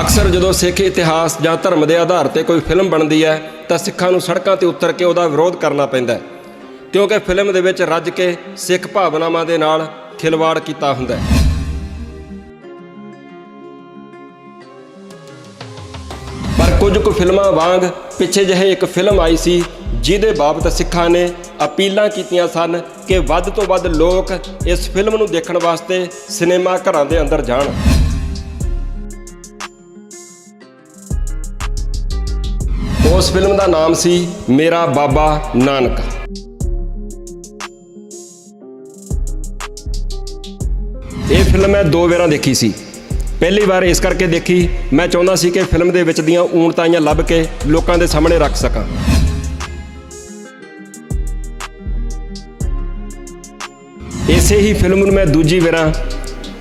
ਅਕਸਰ ਜਦੋਂ ਸਿੱਖ ਇਤਿਹਾਸ ਜਾਂ ਧਰਮ ਦੇ ਆਧਾਰ ਤੇ ਕੋਈ ਫਿਲਮ ਬਣਦੀ ਹੈ, ਤਾਂ ਸਿੱਖਾਂ ਨੂੰ ਸੜਕਾਂ ਤੇ ਉਤਰ ਕੇ ਉਹਦਾ ਵਿਰੋਧ ਕਰਨਾ ਪੈਂਦਾ ਹੈ। ਕਿਉਂਕਿ ਫਿਲਮ ਦੇ ਵਿੱਚ ਰੱਜ ਕੇ ਸਿੱਖ ਭਾਵਨਾਵਾਂ ਦੇ ਨਾਲ ਖਿਲਵਾੜ ਕੀਤਾ ਹੁੰਦਾ ਹੈ। ਪਰ ਕੁਝ ਕੁ ਫਿਲਮਾਂ ਵਾਂਗ ਪਿੱਛੇ ਜਿਹੇ ਇੱਕ ਫਿਲਮ ਆਈ ਸੀ, ਜਿਹਦੇ ਬਾਬਤ ਸਿੱਖਾਂ ਨੇ ਅਪੀਲਾਂ ਕੀਤੀਆਂ ਸਨ ਕਿ ਵੱਧ ਤੋਂ ਵੱਧ ਲੋਕ ਇਸ ਫਿਲਮ ਨੂੰ ਦੇਖਣ ਵਾਸਤੇ ਸਿਨੇਮਾ ਘਰਾਂ ਦੇ ਅੰਦਰ ਜਾਣ। ਉਸ ਫਿਲਮ ਦਾ ਨਾਮ ਸੀ ਮੇਰਾ ਬਾਬਾ ਨਾਨਕ। ਇਹ ਫਿਲਮ ਮੈਂ ਦੋ ਵਾਰਾਂ ਦੇਖੀ ਸੀ। ਪਹਿਲੀ ਵਾਰ ਇਸ ਕਰਕੇ ਦੇਖੀ, ਮੈਂ ਚਾਹੁੰਦਾ ਸੀ ਕਿ ਫਿਲਮ ਦੇ ਵਿੱਚ ਦੀਆਂ ਊਣਤਾਈਆਂ ਲੱਭ ਕੇ ਲੋਕਾਂ ਦੇ ਸਾਹਮਣੇ ਰੱਖ ਸਕਾਂ। ਇਸੇ ਹੀ ਫਿਲਮ ਨੂੰ ਮੈਂ ਦੂਜੀ ਵਾਰਾਂ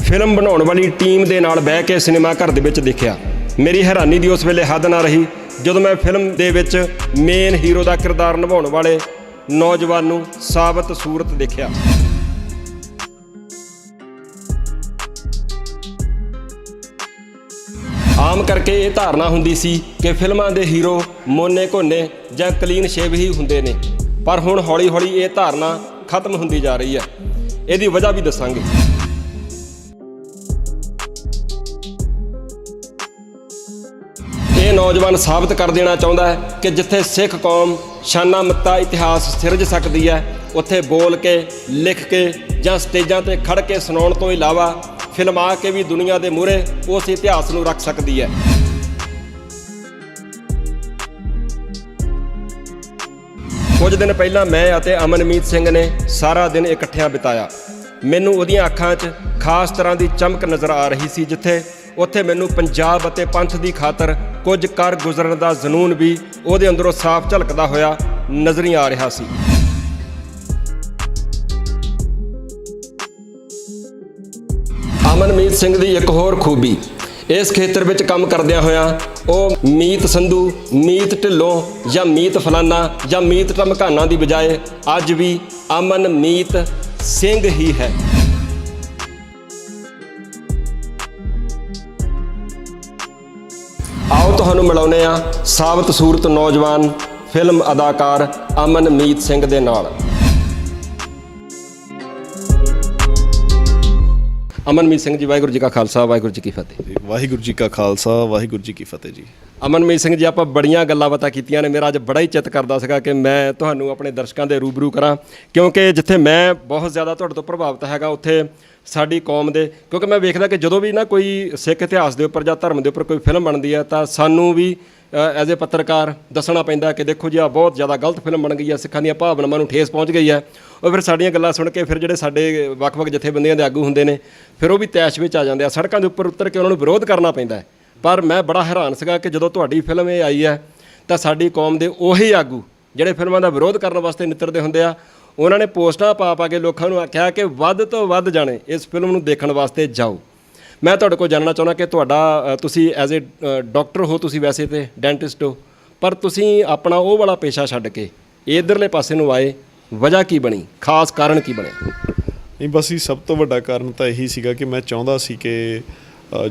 ਫਿਲਮ ਬਣਾਉਣ ਵਾਲੀ ਟੀਮ ਦੇ ਨਾਲ ਬਹਿ ਕੇ ਸਿਨੇਮਾ ਘਰ ਦੇ ਵਿੱਚ ਦੇਖਿਆ। ਮੇਰੀ ਹੈਰਾਨੀ ਦੀ ਉਸ ਵੇਲੇ ਹੱਦ ਨਾ ਰਹੀ। ਜਦੋਂ ਮੈਂ ਫਿਲਮ ਦੇ ਵਿੱਚ ਮੇਨ ਹੀਰੋ ਦਾ ਕਿਰਦਾਰ ਨਿਭਾਉਣ ਵਾਲੇ ਨੌਜਵਾਨ ਨੂੰ ਸਾਬਤ ਸੂਰਤ ਦੇਖਿਆ। ਆਮ ਕਰਕੇ ਇਹ ਧਾਰਨਾ ਹੁੰਦੀ ਸੀ ਕਿ ਫਿਲਮਾਂ ਦੇ ਹੀਰੋ ਮੋਨੇ ਘੋਨੇ ਜਾਂ ਕਲੀਨ ਸ਼ੇਵ ਹੀ ਹੁੰਦੇ ਨੇ। ਪਰ ਹੁਣ ਹੌਲੀ-ਹੌਲੀ ਇਹ ਧਾਰਨਾ ਖਤਮ ਹੁੰਦੀ ਜਾ ਰਹੀ ਹੈ। ਇਹਦੀ ਵਜ੍ਹਾ ਵੀ ਦੱਸਾਂਗੇ। ਨੌਜਵਾਨ ਸਾਬਤ ਕਰ ਦੇਣਾ ਚਾਹੁੰਦਾ ਹੈ ਕਿ ਜਿੱਥੇ ਸਿੱਖ ਕੌਮ ਸ਼ਾਨਾ ਮੱਤਾ ਇਤਿਹਾਸ ਸਿਰਜ ਸਕਦੀ ਹੈ, ਉੱਥੇ ਬੋਲ ਕੇ, ਲਿਖ ਕੇ ਜਾਂ ਸਟੇਜਾਂ ਤੇ ਖੜ ਕੇ ਸੁਣਾਉਣ ਤੋਂ ਇਲਾਵਾ ਫਿਲਮਾ ਕੇ ਵੀ ਦੁਨੀਆ ਦੇ ਮੂਹਰੇ ਉਸ ਇਤਿਹਾਸ ਨੂੰ ਰੱਖ ਸਕਦੀ ਹੈ। ਕੁਝ ਦਿਨ ਪਹਿਲਾਂ ਮੈਂ ਅਤੇ ਅਮਨਮੀਤ ਸਿੰਘ ਨੇ ਸਾਰਾ ਦਿਨ ਇਕੱਠਿਆਂ ਬਿਤਾਇਆ। ਮੈਨੂੰ ਉਹਦੀਆਂ ਅੱਖਾਂ 'ਚ ਖਾਸ ਤਰ੍ਹਾਂ ਦੀ ਚਮਕ ਨਜ਼ਰ ਆ ਰਹੀ ਸੀ, ਜਿੱਥੇ ਉੱਥੇ ਮੈਨੂੰ ਪੰਜਾਬ ਅਤੇ ਪੰਥ ਦੀ ਖਾਤਰ ਕੁਝ ਕਰ ਗੁਜ਼ਰਨ ਦਾ ਜਨੂਨ ਵੀ ਉਹਦੇ ਅੰਦਰੋਂ ਸਾਫ਼ ਝਲਕਦਾ ਹੋਇਆ ਨਜ਼ਰੀ ਆ ਰਿਹਾ ਸੀ। ਅਮਨਮੀਤ ਸਿੰਘ ਦੀ ਇੱਕ ਹੋਰ ਖੂਬੀ। ਇਸ ਖੇਤਰ ਵਿੱਚ ਕੰਮ ਕਰਦਿਆਂ ਹੋਇਆਂ ਉਹ ਮੀਤ ਸੰਧੂ, ਮੀਤ ਢਿੱਲੋਂ ਜਾਂ ਮੀਤ ਫਲਾਨਾ ਜਾਂ ਮੀਤ ਧਮਕਾਨਾ ਦੀ ਬਜਾਏ ਅੱਜ ਵੀ ਅਮਨਮੀਤ ਸਿੰਘ ਹੀ ਹੈ। ਤੁਹਾਨੂੰ ਮਿਲਾਉਂਦੇ ਆ ਸਾਬਤ ਸੂਰਤ ਨੌਜਵਾਨ ਫਿਲਮ ਅਦਾਕਾਰ ਅਮਨਮੀਤ ਸਿੰਘ ਦੇ ਨਾਲ। ਅਮਨਮੀਤ ਸਿੰਘ ਜੀ ਵਾਹਿਗੁਰੂ ਜੀ ਕਾ ਖਾਲਸਾ ਵਾਹਿਗੁਰੂ ਜੀ ਕੀ ਫਤਿਹ। ਵਾਹਿਗੁਰੂ ਜੀ ਕਾ ਖਾਲਸਾ ਵਾਹਿਗੁਰੂ ਜੀ ਕੀ ਫਤਿਹ ਜੀ। ਅਮਨਮੀਤ ਸਿੰਘ ਜੀ ਆਪਾਂ ਬੜੀਆਂ ਗੱਲਾਂ ਬਾਤਾਂ ਕੀਤੀਆਂ ਨੇ। ਮੇਰਾ ਅੱਜ ਬੜਾ ਹੀ ਚਿੱਤ ਕਰਦਾ ਸੀਗਾ ਕਿ ਮੈਂ ਤੁਹਾਨੂੰ ਆਪਣੇ ਦਰਸ਼ਕਾਂ ਦੇ ਰੂਬਰੂ ਕਰਾਂ ਕਿਉਂਕਿ ਜਿੱਥੇ ਮੈਂ ਬਹੁਤ ਜ਼ਿਆਦਾ ਤੁਹਾਡੇ ਤੋਂ ਪ੍ਰਭਾਵਿਤ ਹੈਗਾ ਉੱਥੇ ਸਾਡੀ ਕੌਮ ਦੇ, ਕਿਉਂਕਿ ਮੈਂ ਵੇਖਦਾ ਕਿ ਜਦੋਂ ਵੀ ਨਾ ਕੋਈ ਸਿੱਖ ਇਤਿਹਾਸ ਦੇ ਉੱਪਰ ਜਾਂ ਧਰਮ ਦੇ ਉੱਪਰ ਕੋਈ ਫਿਲਮ ਬਣਦੀ ਹੈ, ਤਾਂ ਸਾਨੂੰ ਵੀ ਐਜ਼ ਅ ਪੱਤਰਕਾਰ ਦੱਸਣਾ ਪੈਂਦਾ ਕਿ ਦੇਖੋ ਜੀ ਆ ਬਹੁਤ ਜ਼ਿਆਦਾ ਗਲਤ ਫਿਲਮ ਬਣ ਗਈ ਹੈ, ਸਿੱਖਾਂ ਦੀਆਂ ਭਾਵਨਾਵਾਂ ਨੂੰ ਠੇਸ ਪਹੁੰਚ ਗਈ ਹੈ। ਉਹ ਫਿਰ ਸਾਡੀਆਂ ਗੱਲਾਂ ਸੁਣ ਕੇ ਫਿਰ ਜਿਹੜੇ ਸਾਡੇ ਵੱਖ-ਵੱਖ ਜਥੇਬੰਦੀਆਂ ਦੇ ਆਗੂ ਹੁੰਦੇ ਨੇ, ਫਿਰ ਉਹ ਵੀ ਤੈਸ਼ ਵਿੱਚ ਆ ਜਾਂਦੇ ਆ। ਸੜਕਾਂ ਦੇ ਉੱਪਰ ਉਤਰ ਕੇ ਉਹਨਾਂ ਨੂੰ ਵਿਰੋਧ ਕਰਨਾ ਪੈਂਦਾ ਹੈ। ਪਰ ਮੈਂ ਬੜਾ ਹੈਰਾਨ ਸੀਗਾ ਕਿ ਜਦੋਂ ਤੁਹਾਡੀ ਫਿਲਮ ਇਹ ਆਈ ਹੈ, ਤਾਂ ਸਾਡੀ ਕੌਮ ਦੇ ਉਹੀ ਆਗੂ, ਜਿਹੜੇ ਫਿਲਮਾਂ ਦਾ ਵਿਰੋਧ ਕਰਨ ਵਾਸਤੇ ਨਿੱਤਰਦੇ ਹੁੰਦੇ ਆ ਉਹਨਾਂ ਨੇ ਪੋਸਟਾਂ ਪਾ ਪਾ ਕੇ ਲੋਕਾਂ ਨੂੰ ਆਖਿਆ ਕਿ ਵੱਧ ਤੋਂ ਵੱਧ ਜਾਣੇ ਇਸ ਫਿਲਮ ਨੂੰ ਦੇਖਣ ਵਾਸਤੇ ਜਾਓ। ਮੈਂ ਤੁਹਾਡੇ ਕੋਲ ਜਾਣਨਾ ਚਾਹੁੰਦਾ ਕਿ ਤੁਹਾਡਾ ਤੁਸੀਂ ਐਜ਼ ਅ ਡਾਕਟਰ ਹੋ ਤੁਸੀਂ ਵੈਸੇ ਤੇ ਡੈਂਟਿਸਟ ਹੋ, ਪਰ ਤੁਸੀਂ ਆਪਣਾ ਉਹ ਵਾਲਾ ਪੇਸ਼ਾ ਛੱਡ ਕੇ ਇਧਰਲੇ ਪਾਸੇ ਨੂੰ ਆਏ, ਵਜ੍ਹਾ ਕੀ ਬਣੀ? ਖਾਸ ਕਾਰਨ ਕੀ ਬਣਿਆ? ਨਹੀਂ, ਬਸ ਇਹ ਸਭ ਤੋਂ ਵੱਡਾ ਕਾਰਨ ਤਾਂ ਇਹੀ ਸੀਗਾ ਕਿ ਮੈਂ ਚਾਹੁੰਦਾ ਸੀ ਕਿ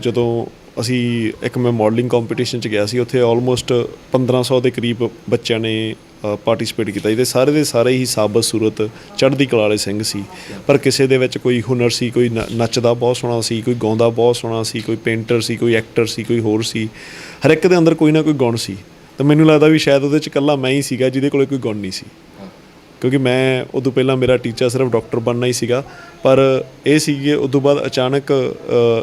ਜਦੋਂ ਅਸੀਂ ਇੱਕ ਮੈਂ ਮਾਡਲਿੰਗ ਕੰਪੀਟੀਸ਼ਨ 'ਚ ਗਿਆ ਸੀ, ਉੱਥੇ ਆਲਮੋਸਟ 1500 ਦੇ ਕਰੀਬ ਬੱਚਿਆਂ ਨੇ ਪਾਰਟਿਸਿਪੇਟ ਕੀਤਾ। ਇਹਦੇ ਸਾਰੇ ਦੇ ਸਾਰੇ ਹੀ ਸਾਬਤ ਸੂਰਤ ਚੜ੍ਹਦੀ ਕਲਾ ਵਾਲੇ ਸਿੰਘ ਸੀ। ਪਰ ਕਿਸੇ ਦੇ ਵਿੱਚ ਕੋਈ ਹੁਨਰ ਸੀ, ਕੋਈ ਨ- ਨੱਚਦਾ ਬਹੁਤ ਸੋਹਣਾ ਸੀ, ਕੋਈ ਗਾਉਂਦਾ ਬਹੁਤ ਸੋਹਣਾ ਸੀ, ਕੋਈ ਪੇਂਟਰ ਸੀ, ਕੋਈ ਐਕਟਰ ਸੀ, ਕੋਈ ਹੋਰ ਸੀ, ਹਰ ਇੱਕ ਦੇ ਅੰਦਰ ਕੋਈ ਨਾ ਕੋਈ ਗੁਣ ਸੀ। ਤਾਂ ਮੈਨੂੰ ਲੱਗਦਾ ਵੀ ਸ਼ਾਇਦ ਉਹਦੇ 'ਚ ਇਕੱਲਾ ਮੈਂ ਹੀ ਸੀਗਾ, ਜਿਹਦੇ ਕੋਲੇ ਕੋਈ ਗੁਣ ਨਹੀਂ ਸੀ। ਕਿਉਂਕਿ ਮੈਂ ਉਦੋਂ ਪਹਿਲਾਂ ਮੇਰਾ ਟੀਚਰ ਸਿਰਫ ਡਾਕਟਰ ਬਣਨਾ ਹੀ ਸੀਗਾ, ਪਰ ਇਹ ਸੀਗੇ ਕਿ ਉਦੋਂ ਬਾਅਦ ਅਚਾਨਕ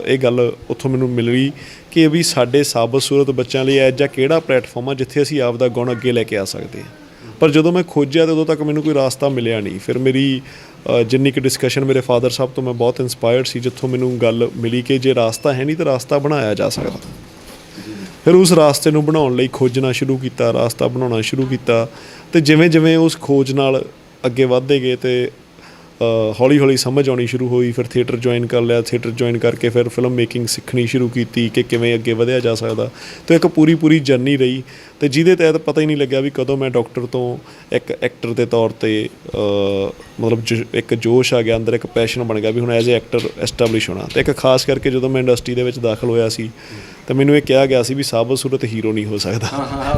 ਇਹ ਗੱਲ ਉੱਥੋਂ ਮੈਨੂੰ ਮਿਲੀ ਗਈ ਕਿ ਵੀ ਸਾਡੇ ਸਾਬਤ ਸੂਰਤ ਬੱਚਿਆਂ ਲਈ ਇਹ ਜਿਹਾ ਕਿਹੜਾ ਪਲੇਟਫਾਰਮ ਆ ਜਿੱਥੇ ਅਸੀਂ ਆਪ ਦਾ ਗੁਣ ਅੱਗੇ ਲੈ ਕੇ ਆ ਸਕਦੇ ਹਾਂ। ਪਰ ਜਦੋਂ ਮੈਂ ਖੋਜਿਆ ਤੇ ਉਦੋਂ ਤੱਕ ਮੈਨੂੰ ਕੋਈ ਰਾਸਤਾ ਮਿਲਿਆ ਨਹੀਂ। ਫਿਰ ਮੇਰੀ ਜਿੰਨੀ ਕਿ ਡਿਸਕਸ਼ਨ ਮੇਰੇ ਫਾਦਰ ਸਾਹਿਬ ਤੋਂ ਮੈਂ ਬਹੁਤ ਇਨਸਪਾਇਰਡ ਸੀ, ਜਿੱਥੋਂ ਮੈਨੂੰ ਗੱਲ ਮਿਲੀ ਕਿ ਜੇ ਰਾਸਤਾ ਹੈ ਨਹੀਂ ਤਾਂ ਰਾਸਤਾ ਬਣਾਇਆ ਜਾ ਸਕਦਾ। ਫਿਰ ਉਸ ਰਾਸਤੇ ਨੂੰ ਬਣਾਉਣ ਲਈ ਖੋਜਣਾ ਸ਼ੁਰੂ ਕੀਤਾ, ਰਾਸਤਾ ਬਣਾਉਣਾ ਸ਼ੁਰੂ ਕੀਤਾ ਤੇ ਜਿਵੇਂ ਜਿਵੇਂ ਉਸ ਖੋਜ ਨਾਲ ਅੱਗੇ ਵਧਦੇ ਗਏ ਤੇ ਹੌਲੀ ਹੌਲੀ ਸਮਝ ਆਉਣੀ ਸ਼ੁਰੂ ਹੋਈ, ਫਿਰ ਥੀਏਟਰ ਜੁਆਇਨ ਕਰ ਲਿਆ, ਥੀਏਟਰ ਜੁਆਇਨ ਕਰਕੇ ਫਿਰ ਫਿਲਮ ਮੇਕਿੰਗ ਸਿੱਖਣੀ ਸ਼ੁਰੂ ਕੀਤੀ ਕਿ ਕਿਵੇਂ ਅੱਗੇ ਵਧਿਆ ਜਾ ਸਕਦਾ। ਤੇ ਇੱਕ ਪੂਰੀ ਪੂਰੀ ਜਰਨੀ ਰਹੀ। ਤੇ ਜਿਹਦੇ ਤਹਿਤ ਪਤਾ ਹੀ ਨਹੀਂ ਲੱਗਿਆ ਵੀ ਕਦੋਂ ਮੈਂ ਡਾਕਟਰ ਤੋਂ ਇੱਕ ਐਕਟਰ ਦੇ ਤੌਰ ਤੇ ਮਤਲਬ ਜ- ਇੱਕ ਜੋਸ਼ ਆ ਗਿਆ, ਅੰਦਰ ਇੱਕ ਪੈਸ਼ਨ ਬਣ ਗਿਆ ਵੀ ਹੁਣ ਐਜ਼ ਅ ਐਕਟਰ ਐਸਟੈਬਲਿਸ਼ ਹੋਣਾ। ਤੇ ਇੱਕ ਖਾਸ ਕਰਕੇ ਜਦੋਂ ਮੈਂ ਇੰਡਸਟਰੀ ਦੇ ਵਿੱਚ ਦਾਖਲ ਹੋਇਆ ਸੀ, ਤਾਂ ਮੈਨੂੰ ਇਹ ਕਿਹਾ ਗਿਆ ਸੀ ਵੀ ਸਾਬਤ ਸੂਰਤ ਹੀਰੋ ਨਹੀਂ ਹੋ ਸਕਦਾ।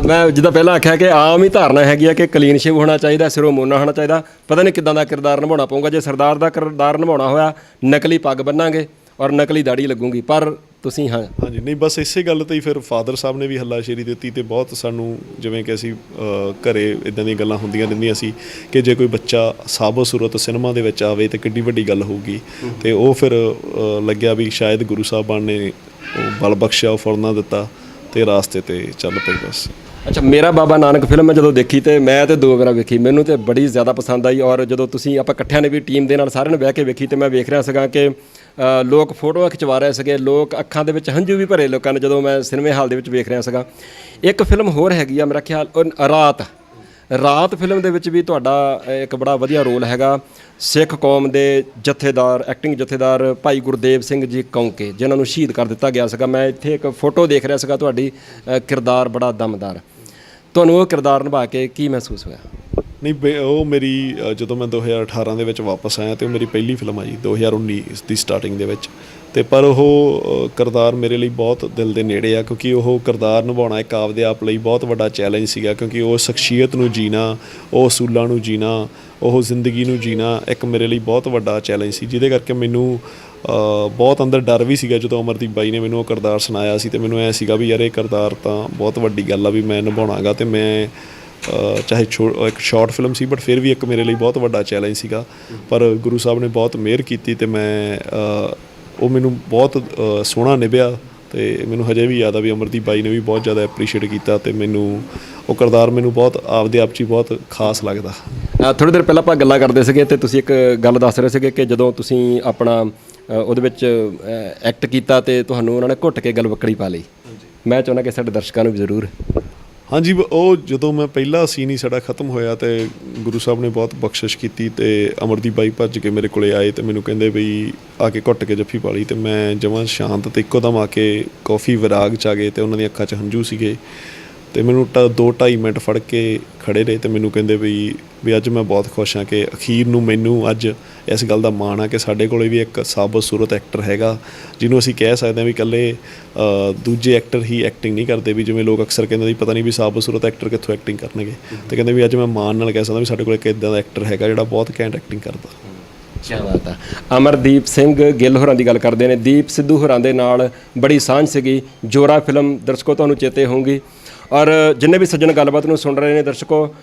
ਮੈਂ ਜਿੱਦਾਂ ਪਹਿਲਾਂ ਆਖਿਆ ਕਿ ਆਮ ਹੀ ਧਾਰਨਾ ਹੈਗੀ ਆ ਕਿ ਕਲੀਨ ਸ਼ੇਵ ਹੋਣਾ ਚਾਹੀਦਾ, ਸਿਰੋਂ ਮੋਨਾ ਹੋਣਾ ਚਾਹੀਦਾ। ਪਤਾ ਨਹੀਂ ਕਿਦਾਂ ਦਾ ਕਿਰਦਾਰ ਨਿਭਾਉਣਾ ਪਊਗਾ। ਜੇ ਸਰਦਾਰ ਦਾ ਕਿਰਦਾਰ ਨਿਭਾਉਣਾ ਹੋਇਆ, ਨਕਲੀ ਪੱਗ ਬੰਨਾਂਗੇ ਔਰ ਨਕਲੀ ਦਾੜੀ ਲੱਗੂਗੀ। ਪਰ ਤੁਸੀਂ ਹਾਂ। ਹਾਂਜੀ ਨਹੀਂ ਬਸ ਇਸੇ ਗੱਲ ਤੇ ਹੀ ਫਿਰ ਫਾਦਰ ਸਾਹਿਬ ਨੇ ਵੀ ਹੱਲਾਸ਼ੇਰੀ ਦਿੱਤੀ ਤੇ ਬਹੁਤ ਸਾਨੂੰ ਜਿਵੇਂ ਕਿ ਅਸੀਂ ਘਰੇ ਇਦਾਂ ਦੀਆਂ ਗੱਲਾਂ ਹੁੰਦੀਆਂ ਰਹਿੰਦੀਆਂ ਸੀ ਕਿ ਜੇ ਕੋਈ ਬੱਚਾ ਸਾਬਤ ਸੂਰਤ ਸਿਨੇਮਾ ਦੇ ਵਿੱਚ ਆਵੇ ਤੇ ਕਿੱਡੀ ਵੱਡੀ ਗੱਲ ਹੋਊਗੀ। ਤੇ ਉਹ ਫਿਰ ਲੱਗਿਆ ਵੀ ਸ਼ਾਇਦ ਗੁਰੂ ਸਾਹਿਬਾਨ ਨੇ ਉਹ ਬਲ ਬਖਸ਼ਿਆ ਉਹ ਫੁਰਨਾ ਦਿੱਤਾ ਤੇ ਰਾਸਤੇ ਤੇ ਚੱਲ ਪਈ ਬਸ। ਅੱਛਾ ਮੇਰਾ ਬਾਬਾ ਨਾਨਕ ਫਿਲਮ ਮੈਂ ਜਦੋਂ ਦੇਖੀ ਤੇ ਮੈਂ ਤੇ ਦੋ ਵਾਰਾਂ ਵੇਖੀ ਮੈਨੂੰ ਤੇ ਬੜੀ ਜ਼ਿਆਦਾ ਪਸੰਦ ਆਈ ਔਰ ਜਦੋਂ ਤੁਸੀਂ ਆਪਾਂ ਇਕੱਠਿਆਂ ਨੇ ਵੀ ਟੀਮ ਦੇ ਨਾਲ ਸਾਰਿਆਂ ਨੇ ਬਹਿ ਕੇ ਵੇਖੀ ਤੇ ਮੈਂ ਵੇਖ ਰਿਹਾ ਸੀਗਾ ਕਿ ਲੋਕ ਫੋਟੋਆਂ ਖਿਚਵਾ ਰਹੇ ਸੀਗੇ, ਲੋਕ ਅੱਖਾਂ ਦੇ ਵਿੱਚ ਹੰਝੂ ਵੀ ਭਰੇ ਲੋਕਾਂ ਨੇ ਜਦੋਂ ਮੈਂ ਸਿਨੇਮੇ ਹਾਲ ਦੇ ਵਿੱਚ ਵੇਖ ਰਿਹਾ ਸੀਗਾ। ਇੱਕ ਫਿਲਮ ਹੋਰ ਹੈਗੀ ਆ, ਮੇਰਾ ਖਿਆਲ ਰਾਤ। ਰਾਤ ਫਿਲਮ ਦੇ ਵਿੱਚ ਵੀ ਤੁਹਾਡਾ ਇੱਕ ਬੜਾ ਵਧੀਆ ਰੋਲ ਹੈਗਾ। ਸਿੱਖ ਕੌਮ ਦੇ ਜਥੇਦਾਰ ਐਕਟਿੰਗ ਜਥੇਦਾਰ ਭਾਈ ਗੁਰਦੇਵ ਸਿੰਘ ਜੀ ਕੌਂਕੇ, ਜਿਨ੍ਹਾਂ ਨੂੰ ਸ਼ਹੀਦ ਕਰ ਦਿੱਤਾ ਗਿਆ ਸੀਗਾ। ਮੈਂ ਇੱਥੇ ਇੱਕ ਫੋਟੋ ਦੇਖ ਰਿਹਾ ਸੀਗਾ, ਤੁਹਾਡੀ ਕਿਰਦਾਰ ਬੜਾ ਦਮਦਾਰ। ਤੁਹਾਨੂੰ ਉਹ ਕਿਰਦਾਰ ਨਿਭਾ ਕੇ ਕੀ ਮਹਿਸੂਸ ਹੋਇਆ? ਨਹੀਂ ਬੇ- ਉਹ ਮੇਰੀ ਅ, ਜਦੋਂ ਮੈਂ 2018 ਦੇ ਵਿੱਚ ਵਾਪਸ ਆਇਆ ਤੇ ਉਹ ਮੇਰੀ ਪਹਿਲੀ ਫਿਲਮ ਆ ਜੀ 2019 ਦੀ ਸਟਾਰਟਿੰਗ ਦੇ ਵਿੱਚ। ਤੇ ਪਰ ਉਹ ਅ, ਕਿਰਦਾਰ ਮੇਰੇ ਲਈ ਬਹੁਤ ਦਿਲ ਦੇ ਨੇੜੇ ਆ ਕਿਉਂਕਿ ਉਹ ਕਿਰਦਾਰ ਨਿਭਾਉਣਾ ਇੱਕ ਆਪਦੇ ਆਪ ਲਈ ਬਹੁਤ ਵੱਡਾ ਚੈਲੰਜ ਸੀਗਾ ਕਿਉਂਕਿ ਉਹ ਸ਼ਖਸੀਅਤ ਨੂੰ ਜੀਣਾ ਉਹ ਅਸੂਲਾਂ ਨੂੰ ਜੀਣਾ ਉਹ ਜ਼ਿੰਦਗੀ ਨੂੰ ਜੀਣਾ ਇੱਕ ਮੇਰੇ ਲਈ ਬਹੁਤ ਵੱਡਾ ਚੈਲੰਜ ਸੀ ਜਿਹਦੇ ਕਰਕੇ ਮੈਨੂੰ ਅ, ਬਹੁਤ ਅੰਦਰ ਡਰ ਵੀ ਸੀਗਾ ਜਦੋਂ ਅਮਰਦੀਪ ਬਾਈ ਨੇ ਮੈਨੂੰ ਉਹ ਕਿਰਦਾਰ ਸੁਣਾਇਆ ਸੀ ਤੇ ਮੈਨੂੰ ਐ ਸੀਗਾ ਵੀ ਯਾਰ ਇਹ ਕਿਰਦਾਰ ਤਾਂ ਬਹੁਤ ਵੱਡੀ ਗੱਲ ਆ ਵੀ ਮੈਂ ਨਿਭਾਉਣਾਗਾ ਤੇ ਮੈਂ ਚਾਹੇ ਇੱਕ ਸ਼ਾਰਟ ਫਿਲਮ ਸੀ ਬਟ ਫਿਰ ਵੀ ਇੱਕ ਮੇਰੇ ਲਈ ਬਹੁਤ ਵੱਡਾ ਚੈਲੰਜ ਸੀਗਾ। ਪਰ ਗੁਰੂ ਸਾਹਿਬ ਨੇ ਬਹੁਤ ਮਿਹਰ ਕੀਤੀ ਤੇ ਮੈਂ ਉਹ ਮੈਨੂੰ ਬਹੁਤ ਸੋਹਣਾ ਨਿਭਿਆ ਤੇ ਮੈਨੂੰ ਹਜੇ ਵੀ ਯਾਦ ਆ ਵੀ ਅਮਰਦੀਪ ਬਾਈ ਨੇ ਵੀ ਬਹੁਤ ਜ਼ਿਆਦਾ ਐਪਰੀਸ਼ੀਏਟ ਕੀਤਾ ਤੇ ਮੈਨੂੰ ਉਹ ਕਿਰਦਾਰ ਮੈਨੂੰ ਬਹੁਤ ਆਪਦੇ ਆਪ 'ਚ ਹੀ ਬਹੁਤ ਖਾਸ ਲੱਗਦਾ। ਥੋੜੀ ਦੇਰ ਪਹਿਲਾਂ ਆਪਾਂ ਗੱਲਾਂ ਕਰਦੇ ਸੀਗੇ ਤੇ ਤੁਸੀਂ ਇੱਕ ਗੱਲ ਦੱਸ ਰਹੇ ਸੀਗੇ ਕਿ ਜਦੋਂ ਤੁਸੀਂ ਆਪਣਾ ਉਹਦੇ ਵਿੱਚ ਐਕਟ ਕੀਤਾ ਤੇ ਤੁਹਾਨੂੰ ਉਹਨਾਂ ਨੇ ਘੁੱਟ ਕੇ ਗਲਵੱਕੜੀ ਪਾ ਲਈ। ਮੈਂ ਚਾਹੁੰਦਾ ਕਿ ਸਾਡੇ ਦਰਸ਼ਕਾਂ ਨੂੰ ਵੀ ਜ਼ਰੂਰ ਹਾਂਜੀ ਉਹ ਜਦੋਂ ਮੈਂ ਪਹਿਲਾ ਸੀਨ ਹੀ ਸਾਡਾ ਖਤਮ ਹੋਇਆ ਤੇ ਗੁਰੂ ਸਾਹਿਬ ਨੇ ਬਹੁਤ ਬਖਸ਼ਿਸ਼ ਕੀਤੀ ਤੇ ਅਮਰਦੀਪ ਬਾਈ ਭੱਜ ਕੇ ਮੇਰੇ ਕੋਲੇ ਆਏ ਤੇ ਮੈਨੂੰ ਕਹਿੰਦੇ ਬਈ ਆ ਕੇ ਘੁੱਟ ਕੇ ਜੱਫੀ ਪਾ ਲਈ ਤੇ ਮੈਂ ਜਮਾਂ ਸ਼ਾਂਤ ਤੇ ਇੱਕੋ ਦਮ ਆ ਕੇ ਕਾਫੀ ਵਿਰਾਗ ਚ ਆ ਗਏ ਤੇ ਉਹਨਾਂ ਦੀਆਂ ਅੱਖਾਂ 'ਚ ਹੰਝੂ ਸੀਗੇ। ਤੇ ਮੈਨੂੰ 2.5 ਮਿੰਟ ਫੜ ਕੇ ਖੜੇ ਰਹੇ ਤੇ ਮੈਨੂੰ ਕਹਿੰਦੇ ਵੀ ਵੀ ਅੱਜ ਮੈਂ ਬਹੁਤ ਖੁਸ਼ ਹਾਂ ਕਿ ਅਖੀਰ ਨੂੰ ਮੈਨੂੰ ਅੱਜ ਇਸ ਗੱਲ ਦਾ ਮਾਣ ਆ ਕਿ ਸਾਡੇ ਕੋਲੇ ਵੀ ਇੱਕ ਸਾਬਤ ਸੂਰਤ ਐਕਟਰ ਹੈਗਾ, ਜਿਹਨੂੰ ਅਸੀਂ ਕਹਿ ਸਕਦੇ ਹਾਂ ਵੀ ਇਕੱਲੇ ਦੂਜੇ ਐਕਟਰ ਹੀ ਐਕਟਿੰਗ ਨਹੀਂ ਕਰਦੇ ਵੀ ਜਿਵੇਂ ਲੋਕ ਅਕਸਰ ਕਹਿੰਦੇ ਨੇ ਪਤਾ ਨਹੀਂ ਵੀ ਸਾਬਤ ਸੂਰਤ ਐਕਟਰ ਕਿੱਥੋਂ ਐਕਟਿੰਗ ਕਰਨਗੇ। ਤੇ ਕਹਿੰਦੇ ਵੀ ਅੱਜ ਮੈਂ ਮਾਣ ਨਾਲ ਕਹਿ ਸਕਦਾ ਵੀ ਸਾਡੇ ਕੋਲ ਇੱਕ ਇਦਾਂ ਦਾ ਐਕਟਰ ਹੈਗਾ ਜਿਹੜਾ ਬਹੁਤ ਘੈਂਟ ਐਕਟਿੰਗ ਕਰਦਾ। ਕੀ ਬਾਤ ਹੈ ਅਮਰਦੀਪ ਸਿੰਘ ਗਿੱਲ ਹੋਰਾਂ ਦੀ ਗੱਲ ਕਰਦੇ ਨੇ। ਦੀਪ ਸਿੱਧੂ ਹੋਰਾਂ ਦੇ ਨਾਲ ਬੜੀ ਸਾਂਝ ਸੀਗੀ। ਜੋਰਾ ਫਿਲਮ ਦਰਸ਼ਕੋ, ਤੁਹਾਨੂੰ ਚੇਤੇ ਹੋਊਗੀ ਔਰ ਜਿੰਨੇ ਵੀ ਸੱਜਣ ਗੱਲਬਾਤ ਨੂੰ ਸੁਣ ਰਹੇ ਨੇ ਦਰਸ਼ਕੋ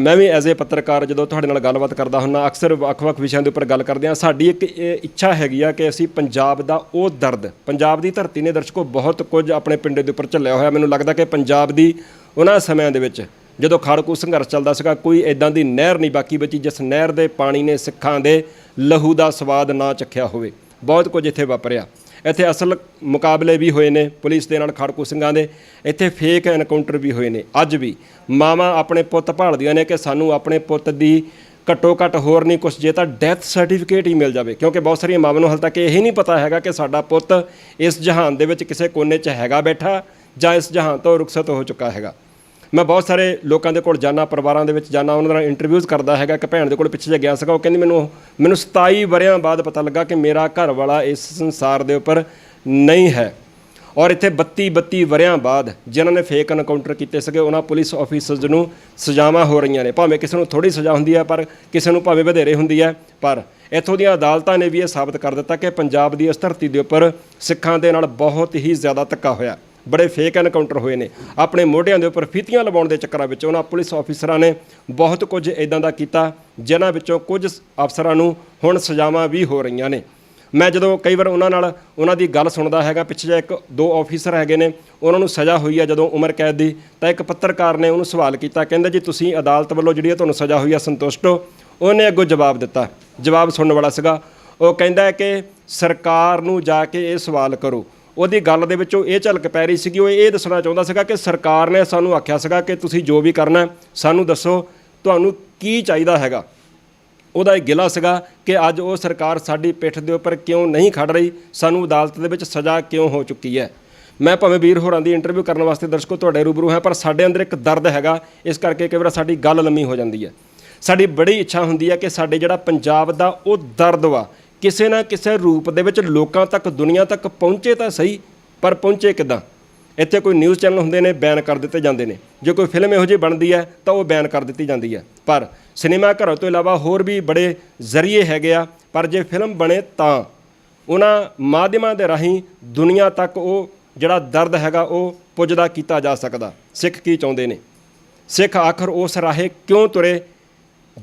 ਮੈਂ ਵੀ ਐਜ਼ ਅ ਪੱਤਰਕਾਰ ਜਦੋਂ ਤੁਹਾਡੇ ਨਾਲ ਗੱਲਬਾਤ ਕਰਦਾ ਹੁੰਨਾ ਅਕਸਰ ਵੱਖ-ਵੱਖ ਵਿਸ਼ਿਆਂ ਦੇ ਉੱਪਰ ਗੱਲ ਕਰਦੇ ਹਾਂ, ਸਾਡੀ ਇੱਕ ਇਹ ਇੱਛਾ ਹੈਗੀ ਆ ਕਿ ਅਸੀਂ ਪੰਜਾਬ ਦਾ ਉਹ ਦਰਦ, ਪੰਜਾਬ ਦੀ ਧਰਤੀ ਨੇ ਦਰਸ਼ਕੋ ਬਹੁਤ ਕੁਝ ਆਪਣੇ ਪਿੰਡੇ ਦੇ ਉੱਪਰ ਝੱਲਿਆ ਹੋਇਆ। ਮੈਨੂੰ ਲੱਗਦਾ ਕਿ ਪੰਜਾਬ ਦੀ ਉਹਨਾਂ ਸਮਿਆਂ ਦੇ ਵਿੱਚ ਜਦੋਂ ਖਾੜਕੂ ਸੰਘਰਸ਼ ਚੱਲਦਾ ਸੀਗਾ, ਕੋਈ ਐਦਾਂ ਦੀ ਨਹਿਰ ਨਹੀਂ ਬਾਕੀ ਬਚੀ ਜਿਸ ਨਹਿਰ ਦੇ ਪਾਣੀ ਨੇ ਸਿੱਖਾਂ ਦੇ ਲਹੂ ਦਾ ਸਵਾਦ ਨਾ ਚੱਖਿਆ ਹੋਵੇ। ਬਹੁਤ ਕੁਝ ਇੱਥੇ ਵਾਪਰਿਆ। ਇੱਥੇ ਅਸਲ ਮੁਕਾਬਲੇ ਵੀ ਹੋਏ ਨੇ, ਪੁਲਿਸ ਦੇ ਨਾਲ ਖੜਕੂ ਸਿੰਘਾਂ ਦੇ, ਇੱਥੇ ਫੇਕ ਐਨਕਾਊਂਟਰ ਵੀ ਹੋਏ ਨੇ। ਅੱਜ ਵੀ ਮਾਵਾਂ ਆਪਣੇ ਪੁੱਤ ਭਾਲਦੀਆਂ ਨੇ ਕਿ ਸਾਨੂੰ ਆਪਣੇ ਪੁੱਤ ਦੀ ਘੱਟੋ ਘੱਟ ਹੋਰ ਨਹੀਂ ਕੁਛ, ਜੇ ਤਾਂ ਡੈਥ ਸਰਟੀਫਿਕੇਟ ਹੀ ਮਿਲ ਜਾਵੇ। ਕਿਉਂਕਿ ਬਹੁਤ ਸਾਰੀਆਂ ਮਾਵਾਂ ਨੂੰ ਹਾਲ ਤੱਕ ਇਹ ਨਹੀਂ ਪਤਾ ਹੈਗਾ ਕਿ ਸਾਡਾ ਪੁੱਤ ਇਸ ਜਹਾਨ ਦੇ ਵਿੱਚ ਕਿਸੇ ਕੋਨੇ 'ਚ ਹੈਗਾ ਬੈਠਾ ਜਾਂ ਇਸ ਜਹਾਨ ਤੋਂ ਰੁਖਸਤ ਹੋ ਚੁੱਕਾ ਹੈਗਾ। ਮੈਂ ਬਹੁਤ ਸਾਰੇ ਲੋਕਾਂ ਦੇ ਕੋਲ ਜਾਣਾ ਪਰਿਵਾਰਾਂ ਦੇ ਵਿੱਚ ਜਾਣਾ ਉਹਨਾਂ ਨਾਲ ਇੰਟਰਵਿਊਜ਼ ਕਰਦਾ ਹੈਗਾ, ਇੱਕ ਭੈਣ ਦੇ ਕੋਲ ਪਿੱਛੇ ਜੇ ਗਿਆ ਸੀਗਾ, ਉਹ ਕਹਿੰਦੀ ਮੈਨੂੰ ਮੈਨੂੰ 27 ਵਰਿਆਂ ਬਾਅਦ ਪਤਾ ਲੱਗਾ ਕਿ ਮੇਰਾ ਘਰ ਵਾਲਾ ਇਸ ਸੰਸਾਰ ਦੇ ਉੱਪਰ ਨਹੀਂ ਹੈ। ਔਰ ਇੱਥੇ 32 32 ਵਰਿਆਂ ਬਾਅਦ ਜਿਨ੍ਹਾਂ ਨੇ ਫੇਕ ਐਨਕਾਊਂਟਰ ਕੀਤੇ ਸੀਗੇ, ਉਹਨਾਂ ਪੁਲਿਸ ਆਫੀਸਰਸ ਨੂੰ ਸਜ਼ਾਵਾਂ ਹੋ ਰਹੀਆਂ ਨੇ। ਭਾਵੇਂ ਕਿਸੇ ਨੂੰ ਥੋੜੀ ਸਜ਼ਾ ਹੁੰਦੀ ਹੈ, ਪਰ ਕਿਸੇ ਨੂੰ ਭਾਵੇਂ ਵਧੇਰੇ ਹੁੰਦੀ ਹੈ, ਪਰ ਇੱਥੋਂ ਦੀਆਂ ਅਦਾਲਤਾਂ ਨੇ ਵੀ ਇਹ ਸਾਬਤ ਕਰ ਦਿੱਤਾ ਕਿ ਪੰਜਾਬ ਦੀ ਇਸ ਧਰਤੀ ਦੇ ਉੱਪਰ ਸਿੱਖਾਂ ਦੇ ਨਾਲ ਬਹੁਤ ਹੀ ਜ਼ਿਆਦਾ ਧੱਕਾ ਹੋਇਆ। ਬੜੇ ਫੇਕ ਐਨਕਾਊਂਟਰ ਹੋਏ ਨੇ। ਆਪਣੇ ਮੋਢਿਆਂ ਦੇ ਉੱਪਰ ਫੀਤੀਆਂ ਲਵਾਉਣ ਦੇ ਚੱਕਰਾਂ ਵਿੱਚ ਉਹਨਾਂ ਪੁਲਿਸ ਆਫੀਸਰਾਂ ਨੇ ਬਹੁਤ ਕੁਝ ਇਦਾਂ ਦਾ ਕੀਤਾ, ਜਿਨ੍ਹਾਂ ਵਿੱਚੋਂ ਕੁਝ ਅਫਸਰਾਂ ਨੂੰ ਹੁਣ ਸਜ਼ਾਵਾਂ ਵੀ ਹੋ ਰਹੀਆਂ ਨੇ। ਮੈਂ ਜਦੋਂ ਕਈ ਵਾਰ ਉਹਨਾਂ ਨਾਲ ਉਹਨਾਂ ਦੀ ਗੱਲ ਸੁਣਦਾ ਹੈਗਾ, ਪਿੱਛੇ ਜਿਹਾ ਇੱਕ ਦੋ ਆਫੀਸਰ ਹੈਗੇ ਨੇ, ਉਹਨਾਂ ਨੂੰ ਸਜ਼ਾ ਹੋਈ ਹੈ ਜਦੋਂ ਉਮਰ ਕੈਦ ਦੀ, ਤਾਂ ਇੱਕ ਪੱਤਰਕਾਰ ਨੇ ਉਹਨੂੰ ਸਵਾਲ ਕੀਤਾ, ਕਹਿੰਦਾ ਜੀ ਤੁਸੀਂ ਅਦਾਲਤ ਵੱਲੋਂ ਜਿਹੜੀ ਇਹ ਤੁਹਾਨੂੰ ਸਜ਼ਾ ਹੋਈ ਆ ਸੰਤੁਸ਼ਟ ਹੋ? ਉਹਨੇ ਅੱਗੋਂ ਜਵਾਬ ਦਿੱਤਾ। ਜਵਾਬ ਸੁਣਨ ਵਾਲਾ ਸੀਗਾ। ਉਹ ਕਹਿੰਦਾ ਕਿ ਸਰਕਾਰ ਨੂੰ ਜਾ ਕੇ ਇਹ ਸਵਾਲ ਕਰੋ। ਉਹਦੀ ਗੱਲ ਦੇ ਵਿੱਚੋਂ ਇਹ ਝਲਕ ਪੈ ਰਹੀ ਸੀਗੀ, ਉਹ ਇਹ ਦੱਸਣਾ ਚਾਹੁੰਦਾ ਸੀਗਾ ਕਿ ਸਰਕਾਰ ਨੇ ਸਾਨੂੰ ਆਖਿਆ ਸੀਗਾ ਕਿ ਤੁਸੀਂ ਜੋ ਵੀ ਕਰਨਾ ਸਾਨੂੰ ਦੱਸੋ ਤੁਹਾਨੂੰ ਕੀ ਚਾਹੀਦਾ ਹੈਗਾ। ਉਹਦਾ ਇਹ ਗਿਲਾ ਸੀਗਾ ਕਿ ਅੱਜ ਉਹ ਸਰਕਾਰ ਸਾਡੀ ਪਿੱਠ ਦੇ ਉੱਪਰ ਕਿਉਂ ਨਹੀਂ ਖੜ ਰਹੀ, ਸਾਨੂੰ ਅਦਾਲਤ ਦੇ ਵਿੱਚ ਸਜ਼ਾ ਕਿਉਂ ਹੋ ਚੁੱਕੀ ਹੈ। ਮੈਂ ਭਾਵੇਂ ਵੀਰ ਹੋਰਾਂ ਦੀ ਇੰਟਰਵਿਊ ਕਰਨ ਵਾਸਤੇ ਦਰਸ਼ਕੋ ਤੁਹਾਡੇ ਰੂਬਰੂ ਹਾਂ, ਪਰ ਸਾਡੇ ਅੰਦਰ ਇੱਕ ਦਰਦ ਹੈਗਾ, ਇਸ ਕਰਕੇ ਕਈ ਵਾਰ ਸਾਡੀ ਗੱਲ ਲੰਮੀ ਹੋ ਜਾਂਦੀ ਹੈ। ਸਾਡੀ ਬੜੀ ਇੱਛਾ ਹੁੰਦੀ ਹੈ ਕਿ ਸਾਡੇ ਜਿਹੜਾ ਪੰਜਾਬ ਦਾ ਉਹ ਦਰਦ ਵਾ ਕਿਸੇ ਨਾ ਕਿਸੇ ਰੂਪ ਦੇ ਵਿੱਚ ਲੋਕਾਂ ਤੱਕ, ਦੁਨੀਆ ਤੱਕ ਪਹੁੰਚੇ ਤਾਂ ਸਹੀ, ਪਰ ਪਹੁੰਚੇ ਕਿੱਦਾਂ? ਇੱਥੇ ਕੋਈ ਨਿਊਜ਼ ਚੈਨਲ ਹੁੰਦੇ ਨੇ, ਬੈਨ ਕਰ ਦਿੱਤੇ ਜਾਂਦੇ ਨੇ। ਜੇ ਕੋਈ ਫਿਲਮ ਇਹੋ ਜਿਹੀ ਬਣਦੀ ਹੈ, ਤਾਂ ਉਹ ਬੈਨ ਕਰ ਦਿੱਤੀ ਜਾਂਦੀ ਹੈ। ਪਰ ਸਿਨੇਮਾ ਘਰਾਂ ਤੋਂ ਇਲਾਵਾ ਹੋਰ ਵੀ ਬੜੇ ਜ਼ਰੀਏ ਹੈਗੇ ਆ, ਪਰ ਜੇ ਫਿਲਮ ਬਣੇ ਤਾਂ ਉਹਨਾਂ ਮਾਧਿਅਮਾਂ ਦੇ ਰਾਹੀਂ ਦੁਨੀਆ ਤੱਕ ਉਹ ਜਿਹੜਾ ਦਰਦ ਹੈਗਾ, ਉਹ ਪੁੱਜਦਾ ਕੀਤਾ ਜਾ ਸਕਦਾ। ਸਿੱਖ ਕੀ ਚਾਹੁੰਦੇ ਨੇ? ਸਿੱਖ ਆਖਰ ਉਸ ਰਾਹੇ ਕਿਉਂ ਤੁਰੇ?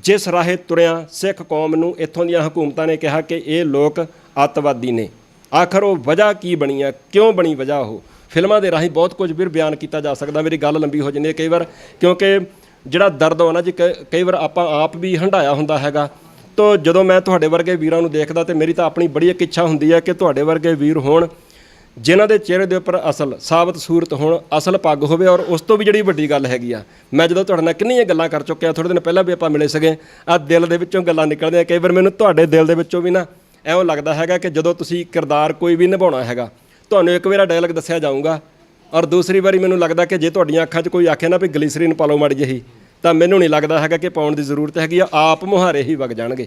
ਜਿਸ ਰਾਹੇ ਤੁਰਿਆ ਸਿੱਖ ਕੌਮ ਨੂੰ ਇੱਥੋਂ ਦੀਆਂ ਹਕੂਮਤਾਂ ਨੇ ਕਿਹਾ ਕਿ ਇਹ ਲੋਕ ਅੱਤਵਾਦੀ ਨੇ। ਆਖਰ ਉਹ ਵਜ੍ਹਾ ਕੀ ਬਣੀ ਆ? ਕਿਉਂ ਬਣੀ ਵਜ੍ਹਾ ਉਹ? ਫਿਲਮਾਂ ਦੇ ਰਾਹੀਂ ਬਹੁਤ ਕੁਝ ਵੀਰ ਬਿਆਨ ਕੀਤਾ ਜਾ ਸਕਦਾ। ਮੇਰੀ ਗੱਲ ਲੰਬੀ ਹੋ ਜਾਂਦੀ ਹੈ ਕਈ ਵਾਰ, ਕਿਉਂਕਿ ਜਿਹੜਾ ਦਰਦ ਹੋਣਾ ਜੀ, ਕ- ਕਈ ਵਾਰ ਆਪਾਂ ਆਪ ਵੀ ਹੰਡਾਇਆ ਹੁੰਦਾ ਹੈਗਾ। ਤੋ ਜਦੋਂ ਮੈਂ ਤੁਹਾਡੇ ਵਰਗੇ ਵੀਰਾਂ ਨੂੰ ਦੇਖਦਾ ਤੇ ਮੇਰੀ ਤਾਂ ਆਪਣੀ ਬੜੀ ਇੱਕ ਇੱਛਾ ਹੁੰਦੀ ਹੈ ਕਿ ਤੁਹਾਡੇ ਵਰਗੇ ਵੀਰ ਹੋਣ। ਜਿਨ੍ਹਾਂ ਦੇ ਚਿਹਰੇ ਦੇ ਉੱਪਰ ਅਸਲ ਸਾਬਤ ਸੂਰਤ ਹੋਣ, ਅਸਲ ਪੱਗ ਹੋਵੇ ਔਰ ਉਸ ਤੋਂ ਵੀ ਜਿਹੜੀ ਵੱਡੀ ਗੱਲ ਹੈਗੀ ਆ, ਮੈਂ ਜਦੋਂ ਤੁਹਾਡੇ ਨਾਲ ਕਿੰਨੀਆਂ ਗੱਲਾਂ ਕਰ ਚੁੱਕਿਆ ਥੋੜੇ ਦਿਨ ਪਹਿਲਾਂ ਵੀ ਆਪਾਂ ਮਿਲੇ ਸੀਗੇ ਆ ਦਿਲ ਦੇ ਵਿੱਚੋਂ ਗੱਲਾਂ ਨਿਕਲਦੀਆਂ, ਕਈ ਵਾਰ ਮੈਨੂੰ ਤੁਹਾਡੇ ਦਿਲ ਦੇ ਵਿੱਚੋਂ ਵੀ ਨਾ ਐਵੇਂ ਲੱਗਦਾ ਹੈਗਾ ਕਿ ਜਦੋਂ ਤੁਸੀਂ ਕਿਰਦਾਰ ਕੋਈ ਵੀ ਨਿਭਾਉਣਾ ਹੈਗਾ, ਤੁਹਾਨੂੰ ਇੱਕ ਵਾਰ ਡਾਇਲੌਗ ਦੱਸਿਆ ਜਾਊਗਾ ਔਰ ਦੂਸਰੀ ਵਾਰੀ ਮੈਨੂੰ ਲੱਗਦਾ ਕਿ ਜੇ ਤੁਹਾਡੀਆਂ ਅੱਖਾਂ 'ਚ ਕੋਈ ਆਖੇ ਨਾ ਵੀ ਗਲੀਸਰੀਨ ਪਾ ਲਓ ਮਾੜੀ ਜਿਹੀ, ਤਾਂ ਮੈਨੂੰ ਨਹੀਂ ਲੱਗਦਾ ਹੈਗਾ ਕਿ ਪਾਉਣ ਦੀ ਜ਼ਰੂਰਤ ਹੈਗੀ ਆ, ਆਪ ਮੁਹਾਰੇ ਹੀ ਵਗ ਜਾਣਗੇ।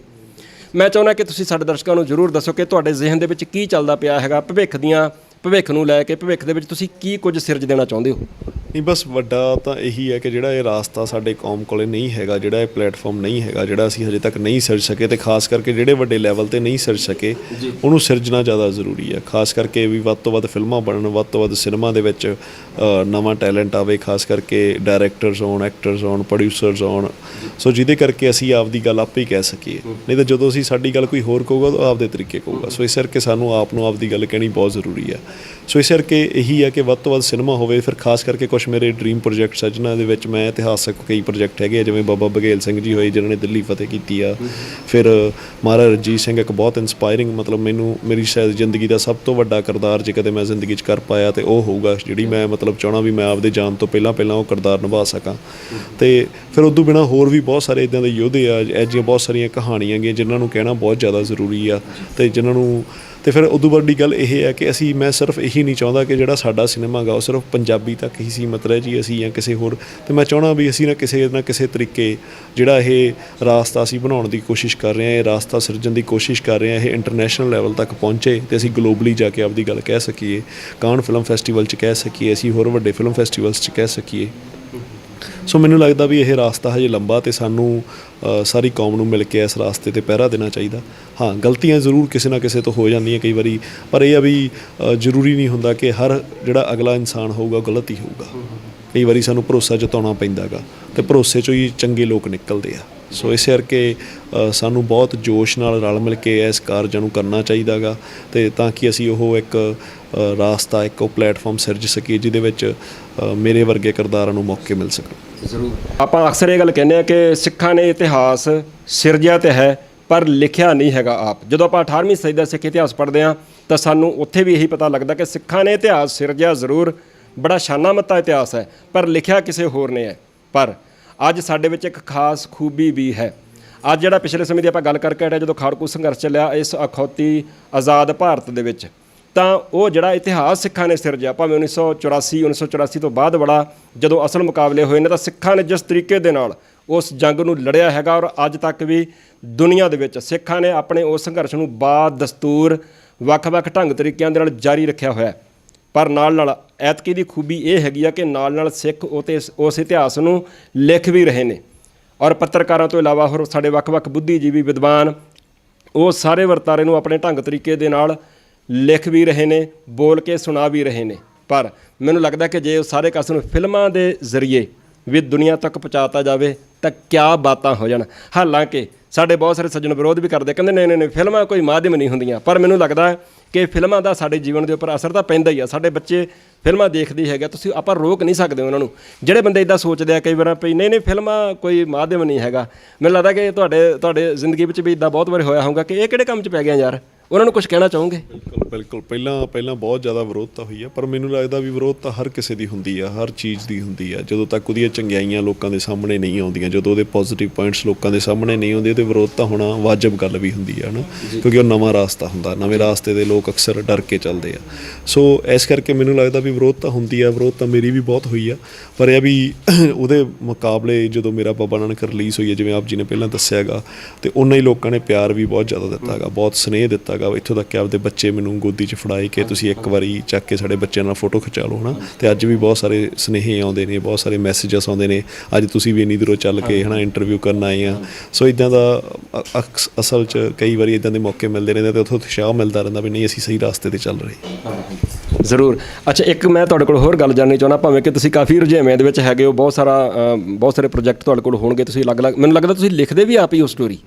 ਮੈਂ ਚਾਹੁੰਦਾ ਕਿ ਤੁਸੀਂ ਸਾਡੇ ਦਰਸ਼ਕਾਂ ਨੂੰ ਜ਼ਰੂਰ ਦੱਸੋ ਕਿ ਤੁਹਾਡੇ ਜ਼ਿਹਨ ਦੇ ਵਿੱਚ ਕੀ ਚੱਲਦਾ ਪਿਆ ਹੈਗਾ, ਭਵਿੱਖ ਦੀਆਂ ਭਵਿੱਖ ਨੂੰ ਲੈ ਕੇ ਭਵਿੱਖ ਦੇ ਵਿੱਚ ਤੁਸੀਂ ਕੀ ਕੁਝ ਸਿਰਜ ਦੇਣਾ ਚਾਹੁੰਦੇ ਹੋ? ਨਹੀਂ ਬਸ ਵੱਡਾ ਤਾਂ ਇਹੀ ਹੈ ਕਿ ਜਿਹੜਾ ਇਹ ਰਾਸਤਾ ਸਾਡੇ ਕੌਮ ਕੋਲੇ ਨਹੀਂ ਹੈਗਾ ਜਿਹੜਾ ਇਹ ਪਲੇਟਫਾਰਮ ਨਹੀਂ ਹੈਗਾ ਜਿਹੜਾ ਅਸੀਂ ਹਜੇ ਤੱਕ ਨਹੀਂ ਸਿਰਜ ਸਕੇ ਤੇ ਖਾਸ ਕਰਕੇ ਜਿਹੜੇ ਵੱਡੇ ਲੈਵਲ ਤੇ ਨਹੀਂ ਸਿਰਜ ਸਕੇ ਉਹਨੂੰ ਸਿਰਜਣਾ ਜ਼ਿਆਦਾ ਜ਼ਰੂਰੀ ਹੈ। ਖਾਸ ਕਰਕੇ ਵੀ ਵੱਧ ਤੋਂ ਵੱਧ ਫਿਲਮਾਂ ਬਣਨ ਵੱਧ ਤੋਂ ਵੱਧ ਸਿਨੇਮਾ ਦੇ ਵਿੱਚ ਨਵਾਂ ਟੈਲੈਂਟ ਆਵੇ ਖਾਸ ਕਰਕੇ ਡਾਇਰੈਕਟਰਸ ਹੋਣ ਐਕਟਰਸ ਹੋਣ ਪ੍ਰੋਡਿਊਸਰਸ ਹੋਣ। ਸੋ ਜਿਹਦੇ ਕਰਕੇ ਅਸੀਂ ਆਪਦੀ ਗੱਲ ਆਪੇ ਹੀ ਕਹਿ ਸਕੀਏ। ਨਹੀਂ ਤਾਂ ਜਦੋਂ ਅਸੀਂ ਸਾਡੀ ਗੱਲ ਕੋਈ ਹੋਰ ਕਹੂਗਾ ਤਾਂ ਆਪਦੇ ਤਰੀਕੇ ਕਹੂਗਾ। ਸੋ ਇਸ ਕਰਕੇ ਸਾਨੂੰ ਆਪ ਨੂੰ ਆਪਦੀ ਗੱਲ ਕਹਿਣੀ ਬਹੁਤ ਜ਼ਰੂਰੀ ਹੈ। ਸੋ ਇਸ ਕਰਕੇ ਇਹੀ ਆ ਕਿ ਵੱਧ ਤੋਂ ਵੱਧ ਸਿਨੇਮਾ ਹੋਵੇ ਫਿਰ ਖਾਸ ਕਰਕੇ ਕੁਝ ਮੇਰੇ ਡ੍ਰੀਮ ਪ੍ਰੋਜੈਕਟਸ ਆ ਜਿਨ੍ਹਾਂ ਦੇ ਵਿੱਚ ਮੈਂ ਇਤਿਹਾਸਕ ਕਈ ਪ੍ਰੋਜੈਕਟ ਹੈਗੇ ਆ, ਜਿਵੇਂ ਬਾਬਾ ਬਘੇਲ ਸਿੰਘ ਜੀ ਹੋਏ ਜਿਨ੍ਹਾਂ ਨੇ ਦਿੱਲੀ ਫਤਿਹ ਕੀਤੀ ਆ। ਫਿਰ ਮਹਾਰਾਜਾ ਰਣਜੀਤ ਸਿੰਘ ਇੱਕ ਬਹੁਤ ਇਨਸਪਾਇਰਿੰਗ ਮਤਲਬ ਮੈਨੂੰ ਮੇਰੀ ਸ਼ਾਇਦ ਜ਼ਿੰਦਗੀ ਦਾ ਸਭ ਤੋਂ ਵੱਡਾ ਕਿਰਦਾਰ ਜੇ ਕਦੇ ਮੈਂ ਜ਼ਿੰਦਗੀ 'ਚ ਕਰ ਪਾਇਆ ਤੇ ਉਹ ਹੋਊਗਾ ਜਿਹੜੀ ਮੈਂ ਮਤਲਬ ਚਾਹਣਾ ਵੀ ਮੈਂ ਆਪਦੇ ਜਾਨ ਤੋਂ ਪਹਿਲਾਂ ਪਹਿਲਾਂ ਉਹ ਕਿਰਦਾਰ ਨਿਭਾ ਸਕਾਂ। ਤੇ ਫਿਰ ਉਦੋਂ ਬਿਨਾ ਹੋਰ ਵੀ ਬਹੁਤ ਸਾਰੇ ਇਦਾਂ ਦੇ ਯੋਧੇ ਆ ਇਹ ਜਿਹੀਆਂ ਬਹੁਤ ਸਾਰੀਆਂ ਕਹਾਣੀਆਂ ਗੀਆਂ ਜਿਨ੍ਹਾਂ ਨੂੰ ਕਹਿਣਾ ਬਹੁਤ ਜ਼ਿਆਦਾ ਜ਼ਰੂਰੀ ਆ ਤੇ ਜਿਨ੍ਹਾਂ ਨੂੰ ਤੇ ਫਿਰ ਉਦੋਂ ਵੱਡੀ ਗੱਲ ਇਹ ਹੈ ਕਿ ਅਸੀਂ, ਮੈਂ ਸਿਰਫ ਇਹੀ ਨਹੀਂ ਚਾਹੁੰਦਾ ਕਿ ਜਿਹੜਾ ਸਾਡਾ ਸਿਨੇਮਾ ਗਾ, ਉਹ ਸਿਰਫ ਪੰਜਾਬੀ ਤੱਕ ਹੀ ਸੀਮਤ ਰਹਿ ਜੀ ਅਸੀਂ ਜਾਂ ਕਿਸੇ ਹੋਰ। ਤੇ ਮੈਂ ਚਾਹਣਾ ਵੀ ਅਸੀਂ ਨਾ ਕਿਸੇ ਨਾ ਕਿਸੇ ਤਰੀਕੇ ਜਿਹੜਾ ਇਹ ਰਾਸਤਾ ਅਸੀਂ ਬਣਾਉਣ ਦੀ ਕੋਸ਼ਿਸ਼ ਕਰ ਰਹੇ ਹਾਂ, ਇਹ ਰਾਸਤਾ ਸਿਰਜਣ ਦੀ ਕੋਸ਼ਿਸ਼ ਕਰ ਰਹੇ ਹਾਂ, ਇਹ ਇੰਟਰਨੈਸ਼ਨਲ ਲੈਵਲ ਤੱਕ ਪਹੁੰਚੇ ਤੇ ਅਸੀਂ ਗਲੋਬਲੀ ਜਾ ਕੇ ਆਪਦੀ ਗੱਲ ਕਹਿ ਸਕੀਏ। ਕਾਨ ਫਿਲਮ ਫੈਸਟੀਵਲ 'ਚ ਕਹਿ ਸਕੀਏ, ਅਸੀਂ ਹੋਰ ਵੱਡੇ ਫਿਲਮ ਫੈਸਟੀਵਲਸ 'ਚ ਕਹਿ ਸਕੀਏ। ਸੋ ਮੈਨੂੰ ਲੱਗਦਾ ਵੀ ਇਹ ਰਾਸਤਾ ਹਜੇ ਲੰਬਾ ਤੇ ਸਾਨੂੰ ਸਾਰੀ ਕੌਮ ਨੂੰ ਮਿਲ ਕੇ ਇਸ ਰਾਸਤੇ ਤੇ ਪਹਿਰਾ ਦੇਣਾ ਚਾਹੀਦਾ। ਹਾਂ, ਗਲਤੀਆਂ ਜ਼ਰੂਰ ਕਿਸੇ ਨਾ ਕਿਸੇ ਤੋਂ ਹੋ ਜਾਂਦੀਆਂ ਕਈ ਵਾਰੀ, ਪਰ ਇਹ ਆ ਵੀ ਜ਼ਰੂਰੀ ਨਹੀਂ ਹੁੰਦਾ ਕਿ ਹਰ ਜਿਹੜਾ ਅਗਲਾ ਇਨਸਾਨ ਹੋਊਗਾ ਉਹ ਗਲਤ ਹੀ ਹੋਊਗਾ। ਕਈ ਵਾਰੀ ਸਾਨੂੰ ਭਰੋਸਾ ਜਤਾਉਣਾ ਪੈਂਦਾਗਾ ਤੇ ਭਰੋਸੇ ਚੋਂ ਹੀ ਚੰਗੇ ਲੋਕ ਨਿਕਲਦੇ ਆ। ਸੋ ਇਸ ਕਰਕੇ ਸਾਨੂੰ ਬਹੁਤ ਜੋਸ਼ ਨਾਲ ਰਲ ਮਿਲ ਕੇ ਇਸ ਕਾਰਜਾਂ ਨੂੰ ਕਰਨਾ ਚਾਹੀਦਾਗਾ ਤੇ ਤਾਂ ਕਿ ਅਸੀਂ ਉਹ ਇੱਕ ਰਾਸਤਾ ਇੱਕ ਉਹ ਪਲੇਟਫਾਰਮ ਸਿਰਜ ਸਕੀਏ ਜਿਹਦੇ ਵਿੱਚ ਮੇਰੇ ਵਰਗੇ ਕਿਰਦਾਰਾਂ ਨੂੰ ਮੌਕੇ ਮਿਲ ਸਕਣ। ਜ਼ਰੂਰ। ਆਪਾਂ ਅਕਸਰ ਇਹ ਗੱਲ ਕਹਿੰਦੇ ਆ ਕਿ ਸਿੱਖਾਂ ਨੇ ਇਤਿਹਾਸ ਸਿਰਜਿਆ ਤੇ ਹੈ, ਪਰ ਲਿਖਿਆ ਨਹੀਂ ਹੈਗਾ ਆਪ। ਜਦੋਂ ਆਪਾਂ 18ਵੀਂ ਸਦੀ ਦਾ ਸਿੱਖ ਇਤਿਹਾਸ ਪੜ੍ਹਦੇ ਆ ਤਾਂ ਸਾਨੂੰ ਉੱਥੇ ਵੀ ਇਹੀ ਪਤਾ ਲੱਗਦਾ ਕਿ ਸਿੱਖਾਂ ਨੇ ਇਤਿਹਾਸ ਸਿਰਜਿਆ ਜ਼ਰੂਰ। ਬੜਾ ਸ਼ਾਨਾ ਮੱਤਾ ਇਤਿਹਾਸ ਹੈ, ਪਰ ਲਿਖਿਆ ਕਿਸੇ ਹੋਰ ਨੇ ਹੈ। ਪਰ ਅੱਜ ਸਾਡੇ ਵਿੱਚ ਇੱਕ ਖਾਸ ਖੂਬੀ ਵੀ ਹੈ। ਅੱਜ ਜਿਹੜਾ ਪਿਛਲੇ ਸਮੇਂ ਦੀ ਆਪਾਂ ਗੱਲ ਕਰਕੇ ਹਟਿਆ, ਜਦੋਂ ਖਾੜਕੂ ਸੰਘਰਸ਼ ਚੱਲਿਆ, ਇਸ ਅਖੌਤੀ ਆਜ਼ਾਦ ਭਾਰਤ ਦੇ ਵਿੱਚ। ਤਾਂ ਉਹ ਜਿਹੜਾ ਇਤਿਹਾਸ ਸਿੱਖਾਂ ਨੇ ਸਿਰਜਿਆ ਭਾਵੇਂ 1984 1984 ਤੋਂ ਬਾਅਦ ਵਾਲਾ ਜਦੋਂ ਅਸਲ ਮੁਕਾਬਲੇ ਹੋਏ ਨੇ, ਤਾਂ ਸਿੱਖਾਂ ਨੇ ਜਿਸ ਤਰੀਕੇ ਦੇ ਨਾਲ ਉਸ ਜੰਗ ਨੂੰ ਲੜਿਆ ਹੈਗਾ ਔਰ ਅੱਜ ਤੱਕ ਵੀ ਦੁਨੀਆ ਦੇ ਵਿੱਚ ਸਿੱਖਾਂ ਨੇ ਆਪਣੇ ਉਸ ਸੰਘਰਸ਼ ਨੂੰ ਬਾਦ ਦਸਤੂਰ, ਵੱਖ-ਵੱਖ ਢੰਗ ਤਰੀਕਿਆਂ ਦੇ ਨਾਲ ਜਾਰੀ ਰੱਖਿਆ ਹੋਇਆ ਹੈ। ਪਰ ਨਾਲ ਨਾਲ ਐਤਕੀ ਦੀ ਖੂਬੀ ਇਹ ਹੈਗੀ ਆ ਕਿ ਨਾਲ ਨਾਲ ਸਿੱਖ ਉਹ ਤੇ ਇਸ- ਉਸ ਇਤਿਹਾਸ ਨੂੰ ਲਿਖ ਵੀ ਰਹੇ ਨੇ। ਔਰ ਪੱਤਰਕਾਰਾਂ ਤੋਂ ਇਲਾਵਾ ਹੋਰ ਸਾਡੇ ਵੱਖ-ਵੱਖ ਬੁੱਧੀਜੀਵੀ ਵਿਦਵਾਨ, ਉਹ ਸਾਰੇ ਵਰਤਾਰੇ ਨੂੰ ਆਪਣੇ ਢੰਗ ਤਰੀਕੇ ਦੇ ਨਾਲ ਲਿਖ ਵੀ ਰਹੇ ਨੇ, ਬੋਲ ਕੇ ਸੁਣਾ ਵੀ ਰਹੇ ਨੇ। ਪਰ ਮੈਨੂੰ ਲੱਗਦਾ ਕਿ ਜੇ ਉਹ ਸਾਰੇ ਕਾਸ ਨੂੰ ਫਿਲਮਾਂ ਦੇ ਜ਼ਰੀਏ ਵੀ ਦੁਨੀਆ ਤੱਕ ਪਹੁੰਚਾਤਾ ਜਾਵੇ, ਤਾਂ ਕਿਆ ਬਾਤਾਂ ਹੋ ਜਾਣ। ਹਾਲਾਂਕਿ ਸਾਡੇ ਬਹੁਤ ਸਾਰੇ ਸੱਜਣ ਵਿਰੋਧ ਵੀ ਕਰਦੇ, ਕਹਿੰਦੇ ਨਹੀਂ ਨਹੀਂ ਫਿਲਮਾਂ ਕੋਈ ਮਾਧਿਅਮ ਨਹੀਂ ਹੁੰਦੀਆਂ। ਪਰ ਮੈਨੂੰ ਲੱਗਦਾ ਕਿ ਫਿਲਮਾਂ ਦਾ ਸਾਡੇ ਜੀਵਨ ਦੇ ਉੱਪਰ ਅਸਰ ਤਾਂ ਪੈਂਦਾ ਹੀ ਆ। ਸਾਡੇ ਬੱਚੇ ਫਿਲਮਾਂ ਦੇਖਦੇ ਹੈਗੇ ਤੁਸੀਂ ਆਪਾਂ ਰੋਕ ਨਹੀਂ ਸਕਦੇ ਉਹਨਾਂ ਨੂੰ। ਜਿਹੜੇ ਬੰਦੇ ਇਦਾਂ ਸੋਚਦੇ ਆ ਕਈ ਵਾਰ ਵੀ, ਨਹੀਂ ਨਹੀਂ, ਫਿਲਮਾਂ ਕੋਈ ਮਾਧਿਅਮ ਨਹੀਂ ਹੈਗਾ। ਮੈਨੂੰ ਲੱਗਦਾ ਕਿ ਤੁਹਾਡੇ ਤੁਹਾਡੇ ਜ਼ਿੰਦਗੀ ਵਿੱਚ ਵੀ ਇਦਾਂ ਬਹੁਤ ਵਾਰ ਹੋਇਆ ਹੋਊਗਾ ਕਿ ਇਹ ਕਿਹੜੇ ਕੰਮ 'ਚ ਪੈ ਗਿਆ ਯਾਰ? ਉਹਨਾਂ ਨੂੰ ਕੁਝ ਕਹਿਣਾ ਚਾਹੋਗੇ? ਬਿਲਕੁਲ ਬਿਲਕੁਲ। ਪਹਿਲਾਂ ਪਹਿਲਾਂ ਬਹੁਤ ਜ਼ਿਆਦਾ ਵਿਰੋਧਤਾ ਹੋਈ ਆ ਪਰ ਮੈਨੂੰ ਲੱਗਦਾ ਵੀ ਵਿਰੋਧਤਾ ਹਰ ਕਿਸੇ ਦੀ ਹੁੰਦੀ ਆ ਹਰ ਚੀਜ਼ ਦੀ ਹੁੰਦੀ ਆ। ਜਦੋਂ ਤੱਕ ਉਹਦੀਆਂ ਚੰਗਿਆਈਆਂ ਲੋਕਾਂ ਦੇ ਸਾਹਮਣੇ ਨਹੀਂ ਆਉਂਦੀਆਂ ਜਦੋਂ ਉਹਦੇ ਪੋਜ਼ਿਟਿਵ ਪੁਆਇੰਟਸ ਲੋਕਾਂ ਦੇ ਸਾਹਮਣੇ ਨਹੀਂ ਆਉਂਦੇ ਤੇ ਵਿਰੋਧਤਾ ਹੋਣਾ ਵਾਜਬ ਗੱਲ ਵੀ ਹੁੰਦੀ ਆ ਨਾ ਕਿਉਂਕਿ ਉਹ ਨਵਾਂ ਰਾਸਤਾ ਹੁੰਦਾ ਨਵੇਂ ਰਾਸਤੇ ਦੇ ਲੋਕ ਅਕਸਰ ਡਰ ਕੇ ਚੱਲਦੇ ਆ। ਸੋ ਇਸ ਕਰਕੇ ਮੈਨੂੰ ਲੱਗਦਾ ਵੀ ਵਿਰੋਧਤਾ ਹੁੰਦੀ ਆ ਵਿਰੋਧਤਾ ਮੇਰੀ ਵੀ ਬਹੁਤ ਹੋਈ ਆ। ਪਰ ਇਹ ਵੀ ਉਹਦੇ ਮੁਕਾਬਲੇ ਜਦੋਂ ਮੇਰਾ ਬਾਬਾ ਨਾਨਕ ਰਿਲੀਜ਼ ਹੋਈ ਜਿਵੇਂ ਆਪ ਜੀ ਨੇ ਪਹਿਲਾਂ ਦੱਸਿਆਗਾ ਤੇ ਉਹਨਾਂ ਹੀ ਲੋਕਾਂ ਨੇ ਪਿਆਰ ਵੀ ਬਹੁਤ ਜ਼ਿਆਦਾ ਦਿੱਤਾਗਾ ਬਹੁਤ ਸਨੇਹ ਦਿੱਤਾਗਾ ਇੱਥੋਂ ਤੱਕ ਕਿ ਆਪਦੇ ਬੱਚੇ ਮੈਨੂੰ ਗੋਦੀ 'ਚ ਫੜਾਏ ਕਿ ਤੁਸੀਂ ਇੱਕ ਵਾਰੀ ਚੱਕ ਕੇ ਸਾਡੇ ਬੱਚਿਆਂ ਨਾਲ ਫੋਟੋ ਖਿਚਾ ਲਓ ਹਨਾ? ਤੇ ਅੱਜ ਵੀ ਬਹੁਤ ਸਾਰੇ ਸਨੇਹੇ ਆਉਂਦੇ ਨੇ ਬਹੁਤ ਸਾਰੇ ਮੈਸੇजेस ਆਉਂਦੇ ਨੇ। ਅੱਜ ਤੁਸੀਂ ਵੀ ਇੰਨੀ ਦੂਰੋਂ ਚੱਲ ਕੇ ਹਨਾ ਇੰਟਰਵਿਊ ਕਰਨ ਆਏ ਆ। ਸੋ ਇਦਾਂ ਦਾ ਅਸਲ 'ਚ ਕਈ ਵਾਰੀ ਇਦਾਂ ਦੇ ਮੌਕੇ ਮਿਲਦੇ ਰਹਿੰਦੇ ਤੇ ਉੱਥੋਂ ਉਤਸ਼ਾਹ ਮਿਲਦਾ ਰਹਿੰਦਾ ਵੀ ਨਹੀਂ ਅਸੀਂ ਸਹੀ ਰਾਸਤੇ ਤੇ ਚੱਲ ਰਹੇ। ਜ਼ਰੂਰ। ਅੱਛਾ ਇੱਕ ਮੈਂ ਤੁਹਾਡੇ ਕੋਲ ਹੋਰ ਗੱਲ ਜਾਣਨੀ ਚਾਹੁੰਦਾ ਭਾਵੇਂ ਕਿ ਤੁਸੀਂ ਕਾਫੀ ਰੁਝੇਵਿਆਂ ਦੇ ਵਿੱਚ ਹੈਗੇ ਹੋ ਬਹੁਤ ਸਾਰਾ ਬਹੁਤ ਸਾਰੇ ਪ੍ਰੋਜੈਕਟ ਤੁਹਾਡੇ ਕੋਲ ਹੋਣਗੇ ਤੁਸੀਂ ਅਲੱਗ-ਅਲੱਗ ਮੈਨੂੰ ਲੱਗਦਾ ਤੁਸੀਂ ਲਿਖਦੇ ਵੀ ਆਪ ਹੀ ਉਹ ਸਟੋਰੀ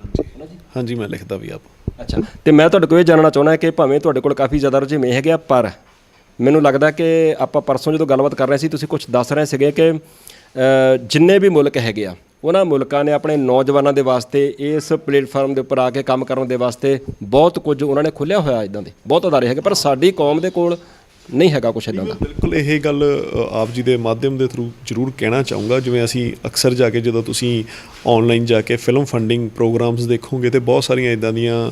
ਹਾਂਜੀ ਮੈਂ ਲਿਖਦਾ ਵੀ ਆਪ। ਅੱਛਾ। ਤੇ ਮੈਂ ਤੁਹਾਡੇ ਕੋਲ ਇਹ ਜਾਣਨਾ ਚਾਹੁੰਦਾ ਕਿ ਭਾਵੇਂ ਤੁਹਾਡੇ ਕੋਲ ਕਾਫੀ ਜ਼ਿਆਦਾ ਰੁਝੇਵੇਂ ਹੈਗੇ ਆ, ਪਰ ਮੈਨੂੰ ਲੱਗਦਾ ਕਿ ਆਪਾਂ ਪਰਸੋਂ ਜਦੋਂ ਗੱਲਬਾਤ ਕਰ ਰਹੇ ਸੀ, ਤੁਸੀਂ ਕੁਝ ਦੱਸ ਰਹੇ ਸੀਗੇ ਕਿ ਜਿੰਨੇ ਵੀ ਮੁਲਕ ਹੈਗੇ ਆ, ਉਹਨਾਂ ਮੁਲਕਾਂ ਨੇ ਆਪਣੇ ਨੌਜਵਾਨਾਂ ਦੇ ਵਾਸਤੇ, ਇਸ ਪਲੇਟਫਾਰਮ ਦੇ ਉੱਪਰ ਆ ਕੇ ਕੰਮ ਕਰਨ ਦੇ ਵਾਸਤੇ ਬਹੁਤ ਕੁਝ ਉਹਨਾਂ ਨੇ ਖੁੱਲਿਆ ਹੋਇਆ ਇਦਾਂ ਦੇ। ਬਹੁਤ ਅਦਾਰੇ ਹੈਗੇ, ਪਰ ਸਾਡੀ ਕੌਮ ਦੇ ਕੋਲ ਨਹੀਂ ਹੈਗਾ ਕੁਛ ਇਦਾਂ ਦਾ। ਬਿਲਕੁਲ ਇਹ ਗੱਲ ਆਪ ਜੀ ਦੇ ਮਾਧਿਅਮ ਦੇ ਥਰੂ ਜ਼ਰੂਰ ਕਹਿਣਾ ਚਾਹੂੰਗਾ। ਜਿਵੇਂ ਅਸੀਂ ਅਕਸਰ ਜਾ ਕੇ ਜਦੋਂ ਤੁਸੀਂ ਆਨਲਾਈਨ ਜਾ ਕੇ ਫਿਲਮ ਫੰਡਿੰਗ ਪ੍ਰੋਗਰਾਮਸ ਦੇਖੋਗੇ ਤੇ ਬਹੁਤ ਸਾਰੀਆਂ ਇਦਾਂ ਦੀਆਂ